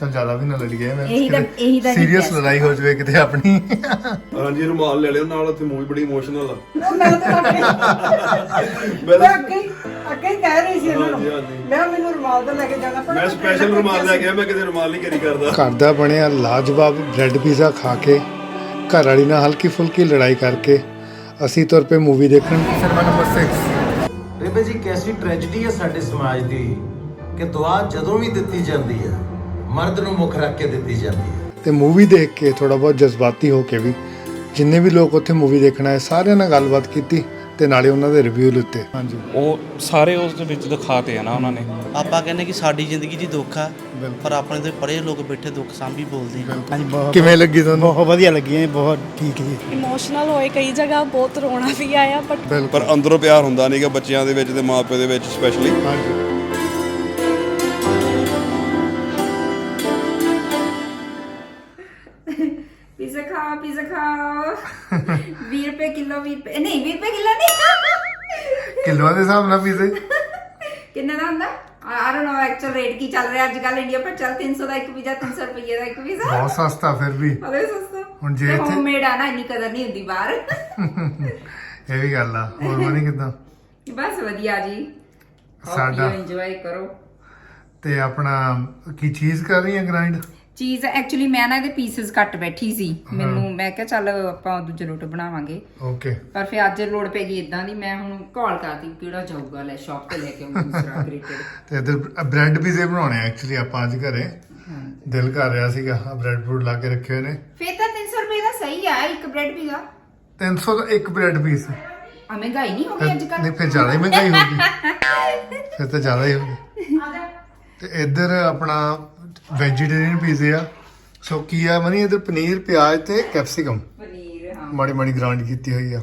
ਚਲ ਜ਼ਿਆਦਾ ਵੀ ਨਾ ਲੜੀਏ ਮੈਂ। ਇਹੀ ਤਾਂ- ਇਹੀ ਤਾਂ ਸੀਰੀਅਸ ਲੜਾਈ ਹੋ ਜਾਵੇ ਕਿਤੇ ਆਪਣੀ। ਹਾਂਜੀ ਰੁਮਾਲ ਲੈ ਲਿਓ ਨਾਲ ਉੱਥੇ ਮੂਵੀ ਬੜੀ ਇਮੋਸ਼ਨਲ ਆ। ਉਹ ਮੈਂ ਤਾਂ ਅੱਗੇ ਮੈਂ ਮੈਂ ਤਾਂ- ਅੱਗੇ ਅੱਗੇ ਹੀ ਕਹਿ ਰਹੀ ਸੀ ਇਹਨਾਂ ਨੂੰ। ਹਾਂਜੀ, ਹਾਂਜੀ। ਮੈਂ ਮੈਨੂੰ ਰੁਮਾਲ ਤਾਂ ਲੈ ਕੇ ਜਾਣਾ ਪੈਣਾ ਮੈਂ ਸਪੈਸ਼ਲ ਰੁਮਾਲ ਲੈ ਕੇ ਆਇਆ ਮੈਂ ਕਿਤੇ ਰੁਮਾਲ ਨਹੀਂ ਕਰੀ ਕਰਦਾ। ਘਰ ਦਾ ਬਣਿਆ ਲਾਜਵਾਬ ਬ੍ਰੈਡ ਪੀਜ਼ਾ ਖਾ ਕੇ ਘਰ ਵਾਲੀ ਨਾਲ ਹਲਕੀ ਫੁਲਕੀ ਲੜਾਈ ਕਰਕੇ ਅਸੀਂ ਤੁਰ ਪਏ ਮੂਵੀ ਦੇਖਣ। ਸਿਨੇਮਾ ਨੰਬਰ 6 ਬੇਬੇ ਜੀ ਕੈਸੀ ਟ੍ਰੈਜੇਡੀ ਹੈ ਸਾਡੇ ਸਮਾਜ ਦੀ ਕਿ ਦੁਆ ਜਦੋਂ ਵੀ ਦਿੱਤੀ ਜਾਂਦੀ ਹੈ ਮਰਦ ਨੂੰ ਮੁੱਖ ਰੱਖ ਕੇ ਦਿੱਤੀ ਜਾਂਦੀ ਹੈ। ਤੇ ਮੂਵੀ ਦੇਖ ਕੇ ਥੋੜਾ ਬਹੁਤ ਜਜ਼ਬਾਤੀ ਹੋ ਕੇ ਵੀ ਜਿੰਨੇ ਵੀ ਲੋਕ ਉੱਥੇ ਮੂਵੀ ਦੇਖਣ ਆਏ ਸਾਰਿਆਂ ਨਾਲ ਗੱਲਬਾਤ ਕੀਤੀ ਤੇ ਨਾਲੇ ਉਹਨਾਂ ਦੇ ਰਿਵਿਊ ਲਿੱਤੇ। ਹਾਂਜੀ। ਉਹ ਸਾਰੇ ਉਸ ਦੇ ਵਿੱਚ ਦਿਖਾਤੇ ਆ ਨਾ ਉਹਨਾਂ ਨੇ। ਆਪਾਂ ਕਹਿੰਦੇ ਕਿ ਸਾਡੀ ਜ਼ਿੰਦਗੀ 'ਚ ਹੀ ਦੁੱਖ ਆ। ਪਰ ਆਪਣੇ ਤੇ ਪਰੇ ਲੋਕ ਬੈਠੇ ਦੁੱਖ ਸਾਂਭੀ ਬੋਲਦੇ ਆ ਹਾਂਜੀ ਬਹੁਤ ਕਿਵੇਂ ਲੱਗੀ ਤੁਹਾਨੂੰ? ਬਹੁਤ ਵਧੀਆ ਲੱਗੀਆਂ ਜੀ, ਬਹੁਤ ਠੀਕ ਜੀ। ਇਮੋਸ਼ਨਲ ਹੋਏ ਕਈ ਜਗ੍ਹਾ ਬਹੁਤ ਰੋਣਾ ਵੀ ਆਇਆ ਬਟ ਪਰ ਅੰਦਰੋਂ ਪਿਆਰ ਹੁੰਦਾ ਨਹੀਂਗਾ ਬੱਚਿਆਂ ਦੇ ਵਿੱਚ ਤੇ ਮਾਪਿਆਂ ਦੇ ਵਿੱਚ ਸਪੈਸ਼ਲੀ ਹਾਂਜੀ। 20 ਰੁਪਏ ਕਿਲੋ 20 ਰੁਪਏ ਨਹੀਂ 20 ਰੁਪਏ ਕਿਲੋ ਨਹੀਂ। ਕਿਲੋਆਂ ਦੇ ਹਿਸਾਬ ਨਾਲ ਪੀਜ਼ੇ ਕਿੰਨੇ ਦਾ ਹੁੰਦਾ? I don't know actual rate ਕੀ ਚੱਲ ਰਿਹਾ ਅੱਜ ਕੱਲ ਇੰਡੀਆ ਪਰ ਚੱਲ 300 ਦਾ ਇੱਕ ਪੀਜ਼ਾ 300 ਰੁਪਏ ਦਾ ਇੱਕ ਪੀਜ਼ਾ। ਬਹੁਤ ਸਸਤਾ ਫਿਰ ਵੀ। ਹਲੇ ਸਸਤਾ। ਹੁਣ ਜੇ ਇੱਥੇ- ਹੋਮਮੇਡ ਆ ਨਾ ਇੰਨੀ ਕਦਰ ਨਹੀਂ ਹੁੰਦੀ ਬਾਹਰ। ਇਹ ਵੀ ਗੱਲ ਆ ਹੋਰ ਬਣੀ ਕਿਦਾਂ? ਬਸ ਵਧੀਆ ਜੀ। ਸਾਡਾ ਇੰਜੋਏ ਕਰੋ। ਤੇ ਆਪਣਾ ਕੀ ਚੀਜ਼ ਕਰ ਰਹੀ ਹੈ ਗ੍ਰਾਈਂਡ ਚੀਜ਼ ਐਕਚੁਅਲੀ ਮੈਂ ਨਾ ਇਹਦੇ ਪੀਸਸ ਕੱਟ ਬੈਠੀ ਸੀ। ਮੈਨੂੰ ਮੈਂ ਕਿਹਾ ਚੱਲ ਆਪਾਂ ਦੂਜੇ ਲੋਟ ਬਣਾਵਾਂਗੇ। ਓਕੇ ਪਰ ਫਿਰ ਅੱਜ ਲੋੜ ਪੈ ਗਈ ਇਦਾਂ ਦੀ ਮੈਂ ਹੁਣ ਕਾਲ ਕਰਤੀ ਕਿਹੜਾ ਜਾਊਗਾ ਲੈ ਸ਼ਾਪ ਤੇ ਲੈ ਕੇ ਆਉਂਗਾ ਦੂਸਰਾ ਗ੍ਰੇਟਡ ਤੇ ਇਧਰ ਬ੍ਰੈਡ ਪੀਜ਼ੇ ਬਣਾਉਣੇ ਐਕਚੁਅਲੀ ਆਪਾਂ ਅੱਜ ਘਰੇ। ਦਿਲ ਕਰ ਰਿਹਾ ਸੀਗਾ ਬ੍ਰੈਡ ਫੂਡ ਲਾ ਕੇ ਰੱਖੇ ਹੋਏ ਨੇ। ਫਿਰ ਤਾਂ 300 ਰੁਪਏ ਦਾ ਸਹੀ ਆ ਇੱਕ ਬ੍ਰੈਡ ਪੀਜ਼ਾ 300 ਦਾ ਇੱਕ ਬ੍ਰੈਡ ਪੀਸ ਆ ਮਹਿੰਗਾਈ ਨਹੀਂ ਹੋ ਗਈ ਅੱਜ ਨਹੀਂ ਕੱਲ ਫਿਰ ਜ਼ਿਆਦਾ ਹੀ ਮਹਿੰਗਾਈ ਹੋਗੀ ਫਿਰ ਤਾਂ ਜ਼ਿਆਦਾ ਹੀ ਹੋਗੀ ਤੇ ਇੱਧਰ ਆਪਣਾ ਵੈਜੀਟੇਰੀਅਨ ਪੀਜ਼ੇ ਆ। ਸੋ ਕੀ ਆ ਮਨੀ ਇੱਧਰ ਪਨੀਰ ਪਿਆਜ਼ ਤੇ ਕੈਪਸਿਕਮ ਪਨੀਰ ਹਾਂ। ਮਾੜੀ ਮਾੜੀ ਗ੍ਰਾਈਂਡ ਕੀਤੀ ਹੋਈ ਆ।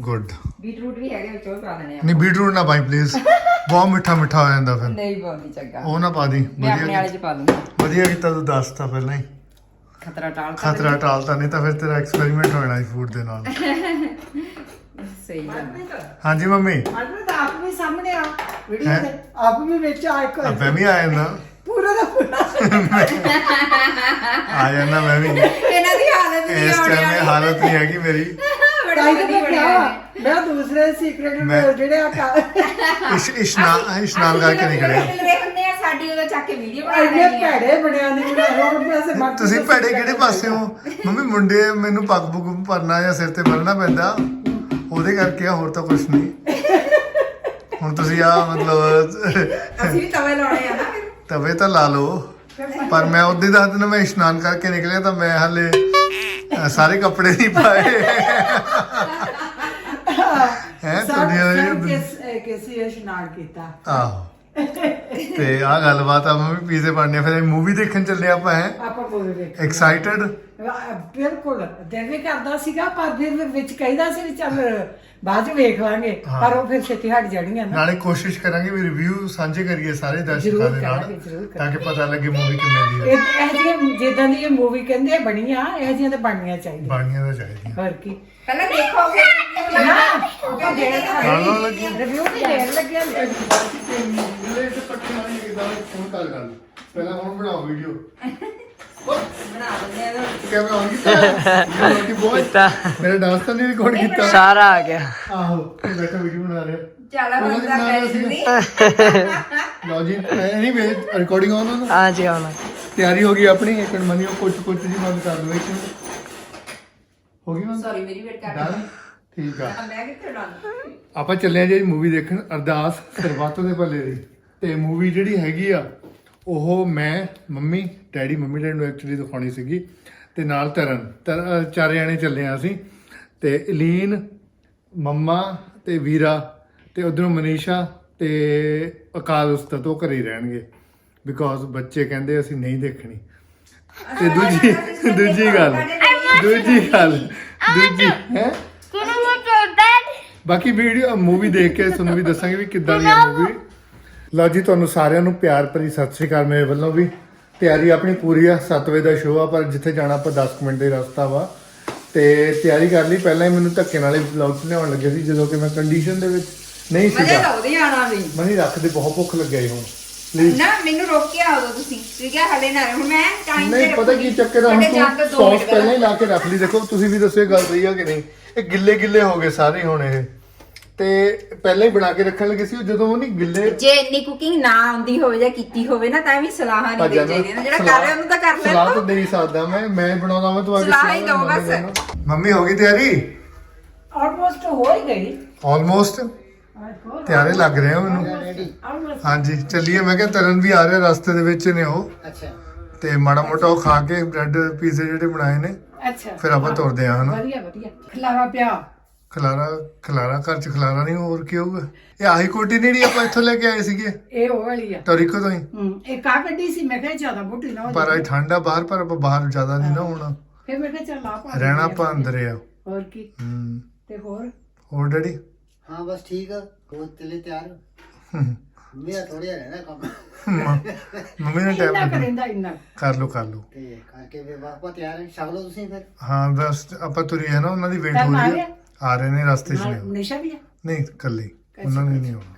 ਗੁੱਡ ਬੀਟਰੂਟ ਵੀ ਹੈਗੇ ਵਿੱਚੋਂ ਪਾ ਦੇਣੇ ਆ। ਨਹੀਂ ਬੀਟਰੂਟ ਨਾ ਪਾਈ ਪਲੀਜ਼ ਬਹੁਤ ਮਿੱਠਾ ਮਿੱਠਾ ਹੋ ਜਾਂਦਾ ਫਿਰ। ਨਹੀਂ ਪਾਉਂਦੀ ਚੰਗਾ। ਉਹ ਨਾ ਪਾ ਦੀ। ਮੈਂ ਆਪਣੇ ਵਧੀਆ ਵਾਲੇ ਚ ਪਾ ਦੂੰਗਾ। ਵਧੀਆ ਕੀਤਾ ਤੂੰ ਦੱਸਤਾ ਪਹਿਲਾਂ ਹੀ ਖਤਰਾ ਟਾਲ ਖਤਰਾ ਟਾਲਤਾ ਨਹੀਂ ਤਾਂ ਫਿਰ ਤੇਰਾ ਐਕਸਪੈਰੀਮੈਂਟ ਹੋਣਾ ਸੀ ਫੂਡ ਦੇ ਨਾਲ। ਸਹੀ ਗੱਲ ਹਾਂਜੀ ਮੰਮੀ। ਅੱਜ ਤਾਂ ਆਪ ਵੀ ਸਾਹਮਣੇ ਆ। ਵੀਡੀਓ ਹੈਂ? ਦੇ ਆਪ ਵੀ ਵਿੱਚ ਆ ਇੱਕ ਮੈਂ ਵੀ ਆ ਜਾਂਦਾ। ਪੂਰਾ ਦਾ ਪੂਰਾ। ਆ ਜਾਂਦਾ ਮੈਂ ਵੀ। ਇਹਨਾਂ ਦੀ ਹਾਲਤ ਨਹੀਂ ਇਸ ਟਾਈਮ ਇਹ ਹਾਲਤ ਨਹੀਂ ਹੈਗੀ ਮੇਰੀ। ਬੜੀ ਵਧੀਆ ਮੈਂ ਦੂਸਰੇ ਸੀਕ੍ਰੇਟ ਮੈਂ- ਜਿਹੜੇ ਆ ਕਾ- ਇਸ਼ ਇਸ਼ਨਾਨ ਇਸ਼ਨਾਨ ਕਰਕੇ ਨਿਕਲਿਆ ਮਿਲਦੇ ਹੁੰਦੇ ਆ ਸਾਡੀ ਉਹਦਾ ਚੱਕ ਕੇ ਵੀਡੀਓ ਬਣਾ ਇੰਨੇ ਲੈਣੀ ਆ। ਭੈੜੇ ਬਣਿਆ ਨਹੀਂ ਬਣਾ ਰੋਡ ਤੇ ਸੇ ਮਰ ਤੁਸੀਂ ਭੈੜੇ ਕਿਹੜੇ ਪਾਸੇ ਹੋ? ਮੰਮੀ ਮੁੰਡੇ ਮੈਨੂੰ ਪੱਗ ਪੁੱਗ ਭਰਨਾ ਜਾਂ ਸਿਰ ਤੇ ਬੰਨਣਾ ਪੈਂਦਾ? ਉਹਦੇ ਕਰਕੇ ਆ ਹੋਰ ਤਾਂ ਕੁਝ ਨਹੀਂ। ਹੁਣ ਤੁਸੀਂ ਆ ਮਤਲਬ ਅਸੀਂ ਵੀ ਤਵੇ ਲਾਉਣੇ ਆ ਨਾ ਫਿਰ। ਤਵੇ ਤਾਂ ਲਾ ਲਓ। ਪਰ ਮੈਂ ਉਹਦੇ ਦੱਸ ਦਿਨ ਮੈਂ ਇਸ਼ਨਾਨ ਕਰਕੇ ਨਿਕਲਿਆ ਤਾਂ ਮੈਂ ਹਲੇ ਅ, ਸਾਰੇ ਕੱਪੜੇ ਨਹੀਂ ਪਾਏ। ਹੈ ਤੁਹਾਡੀਆਂ ਇਹ- ਕਿਸ ਕਿਸੇ ਇਸ਼ਨਾਨ ਕੀਤਾ? ਆਹੋ। ਤੇ ਆ ਗੱਲਬਾਤ ਆ ਮੰਮੀ ਪੀਜ਼ੇ ਬਣਨੇ ਫਿਰ ਮੂਵੀ ਦੇਖਣ ਚੱਲੇ ਆਪਾਂ ਹੈ? ਆਪਾਂ ਬੋਲ ਵੇਖ ਐਕਸਾਈਟਡ ਬਿਲਕੁਲ। ਦਿਲ ਵੀ ਕਰਦਾ ਸੀਗਾ ਪਰ ਫਿਰ ਵਿੱਚ ਕਹਿੰਦਾ ਸੀ ਵੀ ਚੱਲ ਬਾਅਦ ਚ ਵੇਖ ਲਾਂਗੇ। ਪਰ ਉਹ ਫਿਰ ਛੇਤੀ ਹਟ ਜਾਣੀਆਂ ਨਾ। ਨਾਲੇ ਕੋਸ਼ਿਸ਼ ਕਰਾਂਗੇ ਵੀ ਰਿਵਿਊ ਸਾਂਝੇ ਕਰੀਏ ਸਾਰੇ ਦਰਸ਼ਕਾਂ ਦੇ ਨਾਲ ਕਰਾਂਗੇ, ਜ਼ਰੂਰ ਤਾਂ ਕਿ ਪਤਾ ਲੱਗੇ ਮੂਵੀ ਕਿਵੇਂ ਦੀ ਹੈ। ਇਹ ਇਹ ਜਿਹੀਆਂ ਜਿੱਦਾਂ ਦੀ ਇਹ ਮੂਵੀ ਕਹਿੰਦੇ ਆ ਬਣੀਆਂ ਇਹ ਜਿਹੀਆਂ ਤਾਂ ਬਣਨੀਆਂ ਚਾਹੀਦੀਆਂ। ਬਾਣੀਆਂ ਦਾ ਚਾਹੀਦੀਆਂ। ਹੋਰ ਕੀ? ਪਹਿਲਾਂ ਦੇਖੋਗੇ ਨਾ ਆਪਾਂ ਦੇਣ ਨਾਲ ਲੱਗੀ। ਰਿਵਿਊ ਵੀ ਦੇਣ ਲੱਗਿਆ ਪਹਿਲਾਂ ਹੁਣ ਬਣਾਓ ਵੀਡੀਓ ਬਣਾ ਦਿੰਦੇ ਆ ਇਹਦਾ। ਕੈਮਰਾ ਆਨ ਕੀਤਾ ਲੋਕੀ ਬਹੁਤ ਮੇਰਾ ਡਾਂਸ ਤਾਂ ਨਹੀਂ ਰਿਕਾਰਡ ਕੀਤਾ ਸਾਰਾ ਆ ਗਿਆ। ਆਹੋ ਬੈਠਾ ਵੀਡੀਓ ਬਣਾ ਰਿਹਾ। ਚੱਲ ਉਹਨਾਂ ਹੁਣ ਦੀ ਤਾਂ ਬਣਾ ਰਿਹਾ ਪੈਸੇ ਦੀ ਲਓ ਜੀ ਐਨੀਵੇ ਰਿਕਾਰਡਿੰਗ ਆਨ ਨਾ ਹਾਂ ਜੀ ਆਉਣਾ ਤਿਆਰੀ ਹੋ ਗਈ ਆਪਣੀ ਇੱਕ ਮਿੰਟ ਮੰਨਿਓ ਕੁਝ ਕੁਝ ਜੀ ਬੰਦ ਕਰ ਲਓ ਇੱਕ ਮਿੰਟ। ਹੋ ਗਈ ਬੰਦ? ਸੌਰੀ ਮੇਰੀ ਵੇਟ ਕਰ ਡਨ? ਠੀਕ ਆ। ਮੈਂ ਕਿੱਥੇ ਡਾਲ ਆਪਾਂ ਚੱਲੇ ਆ ਜੀ ਮੂਵੀ ਦੇਖਣ ਅਰਦਾਸ ਸਰਬੱਤ ਦੇ ਭਲੇ ਦੀ। ਤੇ ਮੂਵੀ ਜਿਹੜੀ ਹੈਗੀ ਆ ਉਹ ਮੈਂ ਮੰਮੀ ਡੈਡੀ ਮੰਮੀ ਡੈਡੀ ਨੂੰ ਐਕਚੁਅਲੀ ਦਿਖਾਉਣੀ ਸੀਗੀ ਤੇ ਨਾਲ ਤਰਨ। ਚਾਰੇ ਜਾਣੇ ਚੱਲੇ ਆ ਅਸੀਂ ਤੇ ਇਲੀਨ ਮੰਮਾ ਤੇ ਵੀਰਾ ਤੇ ਉਧਰੋਂ ਮਨੀਸ਼ਾ ਤੇ ਅਕਾਲ ਉਸਤਾਦ ਉਹ ਘਰੇ ਹੀ ਰਹਿਣਗੇ। ਬਿਕੋਜ਼ ਬੱਚੇ ਕਹਿੰਦੇ ਅਸੀਂ ਨਹੀਂ ਦੇਖਣੀ। ਤੇ ਦੂਜੀ ਦੂਜੀ ਗੱਲ ਦੂਜੀ ਗੱਲ ਦੂਜੀ ਹੈ? ਬਾਕੀ ਵੀਡੀਓ ਮੂਵੀ ਦੇਖ ਕੇ ਤੁਹਾਨੂੰ ਵੀ ਦੱਸਾਂਗੇ ਵੀ ਕਿੱਦਾਂ ਦੀ ਹੈ ਮੂਵੀ ਲਓ ਜੀ ਤੁਹਾਨੂੰ ਸਾਰਿਆਂ ਨੂੰ ਪਿਆਰ ਭਰੀ ਸਤਿ ਸ਼੍ਰੀ ਅਕਾਲ ਮੇਰੇ ਵੱਲੋਂ ਵੀ। ਤਿਆਰੀ ਆਪਣੀ ਪੂਰੀ ਆ 7 ਵਜੇ ਦਾ ਸ਼ੋਅ ਆ ਪਰ ਜਿੱਥੇ ਜਾਣਾ ਆਪਾਂ 10 ਕੁ ਮਿੰਟ ਦਾ ਰਸਤਾ ਵਾ। ਤੇ ਤਿਆਰੀ ਕਰ ਲਈ ਪਹਿਲਾਂ ਹੀ ਮੈਨੂੰ ਧੱਕੇ ਨਾਲੇ ਵਲੌਗ ਲਿਆਉਣ ਲੱਗੇ ਸੀ ਜਦੋਂ ਕਿ ਮੈਂ ਕੰਡੀਸ਼ਨ ਦੇ ਵਿੱਚ ਨਹੀਂ ਮਜ਼ੇ ਸੀਗਾ ਤਾਂ ਉਹਦੇ ਆਣਾ ਵੀ। ਮਨੀ ਰੱਖਦੇ ਬਹੁਤ ਭੁੱਖ ਲੱਗਿਆ ਸੀ ਹੁਣ। ਨਾ ਮੈਨੂੰ ਰੋਕ ਕੇ ਆਓ ਤੁਸੀਂ ਠੀਕ ਹੈ ਹਲੇ ਨਾ ਹੁਣ ਮੈਂ ਟਾਈਮ ਨਹੀਂ ਪਤਾ ਕੀ ਚੱਕਰ ਆ ਹੁਣ ਤੂੰ ਸੌਸ ਪਹਿਲਾਂ। ਹੀ ਲਾ ਕੇ ਰੱਖ ਲਈ। ਦੇਖੋ ਤੁਸੀਂ ਵੀ ਦੱਸੋ ਇਹ ਗੱਲ ਸਹੀ ਆ ਕਿ ਨਹੀਂ। ਇਹ ਗਿੱਲੇ ਗਿੱਲੇ ਹੋ ਗਏ ਸਾਰੇ ਹੁਣ ਇਹ। ਤੇ ਪਹਿਲਾਂ ਹੀ ਬਣਾ ਕੇ ਰੱਖਣ ਲੱਗੇ ਸੀ ਉਹ ਜਦੋਂ ਉਹ ਨਹੀਂ ਗਿੱਲੇ ਜੇ ਇੰਨੀ ਕੁਕਿੰਗ ਨਾ ਆਉਂਦੀ ਹੋਵੇ ਜਾਂ ਕੀਤੀ ਹੋਵੇ ਨਾ ਤਾਂ ਵੀ ਸਲਾਹ ਨਹੀਂ ਚਾਹੀਦੀ ਨਾ। ਜਿਹੜਾ ਕਰ ਰਿਹਾ ਉਹਨੂੰ ਤਾਂ ਕਰ ਸਲਾਹ ਤਾਂ ਦੇ ਹੀ ਸਕਦਾ ਮੈਂ ਮੈਂ ਬਣਾਉਂਦਾ ਮੈਂ ਤੂੰ ਆ ਕੇ ਸਲਾਹ ਹੀ ਮੰਮੀ ਬਸ। ਮੰਮੀ ਹੋ ਗਈ ਤਿਆਰੀ? ਆਲਮੋਸਟ ਹੋ ਹੀ ਗਈ। ਆਲਮੋਸਟ ਤਿਆਰੇ ਲੱਗ ਰਹੇ ਹੋ ਮੈਨੂੰ। ਹਾਂਜੀ ਚੱਲੀਏ। ਮੈਂ ਕਿਹਾ ਤਰਨ ਵੀ ਆ ਰਿਹਾ ਰਸਤੇ ਦੇ ਵਿੱਚ ਨੇ ਉਹ। ਅੱਛਾ। ਤੇ ਮਾੜਾ ਮੋਟਾ ਉਹ ਖਾ ਕੇ ਬ੍ਰੈਡ ਪੀਜ਼ੇ ਜਿਹੜੇ ਬਣਾਏ ਨੇ ਅੱਛਾ। ਫਿਰ ਆਪਾਂ ਤੁਰਦੇ ਆ ਹਨਾ? ਵਧੀਆ ਵਧੀਆ। ਖਲਾਰਾ ਪਿਆ। ਖਲਾਰਾ ਖਲਾਰਾ ਘਰ ਚ ਖਲਾਰਾ ਨਹੀਂ ਹੋਰ ਕੀ ਹੋਊਗਾ? ਇਹ ਆਹੀ ਕੋਟੀ ਨਹੀਂ ਜਿਹੜੀ ਆਪਾਂ ਇੱਥੋਂ ਲੈ ਕੇ ਆਏ ਸੀਗੇ। ਇਹ ਉਹ ਵਾਲੀ ਆ। ਤੋਰੀਕੋ ਤੋਂ ਹੀ। ਹੂੰ ਇਹ ਕਾ ਕੱਢੀ ਸੀ ਮੈਂ ਕਿਹਾ ਜ਼ਿਆਦਾ ਮੋਟੀ ਨਾ ਹੋ ਪਰ ਅੱਜ ਠੰਡ ਬਾਹਰ ਪਰ ਆਪਾਂ ਬਾਹਰ ਜ਼ਿਆਦਾ ਨਹੀਂ ਨਾ ਹੋਣਾ। ਫਿਰ ਮੈਂ ਕਿਹਾ ਚੱਲ ਆ ਪਾ ਰਹਿਣਾ ਆਪਾਂ ਅੰਦਰ ਆ। ਹੋਰ ਕੀ? ਹੂੰ। ਤੇ ਹੋਰ? ਹੋਰ ਡੈਡੀ? ਹਾਂ ਬਸ ਠੀਕ ਆ। ਹੋਰ ਤੇਲੇ ਤਿਆਰ? ਮੇਰਾ ਥੋੜਿਆ ਰਹਿਣਾ ਕੰਮ। ਮੰਮੀ ਨੇ ਇੰਨਾ ਟਾਈਮ ਕਰਿੰਦਾ ਇੰਨਾ ਕਰ ਲੋ ਕਰ ਲੋ ਤੇ ਕਰਕੇ ਵੀ ਵਾਪਸ ਤਿਆਰ ਹੈ ਲਓ ਤੁਸੀਂ ਫਿਰ। ਹਾਂ ਬਸ ਆਪਾਂ ਤੁਰੀ ਹੈ ਨਾ ਉਹਨਾਂ ਦੀ ਵੇਟ ਹੋ ਆ ਰਹੀ? ਹੈ ਆ ਰਹੇ ਨੇ ਰਸਤੇ 'ਚ ਨੇ ਉਹ। ਨਿਸ਼ਾ ਵੀ ਆ? ਨਹੀਂ ਇਕੱਲੇ ਉਹਨਾਂ ਨੇ ਨਹੀਂ ਆਉਣਾ।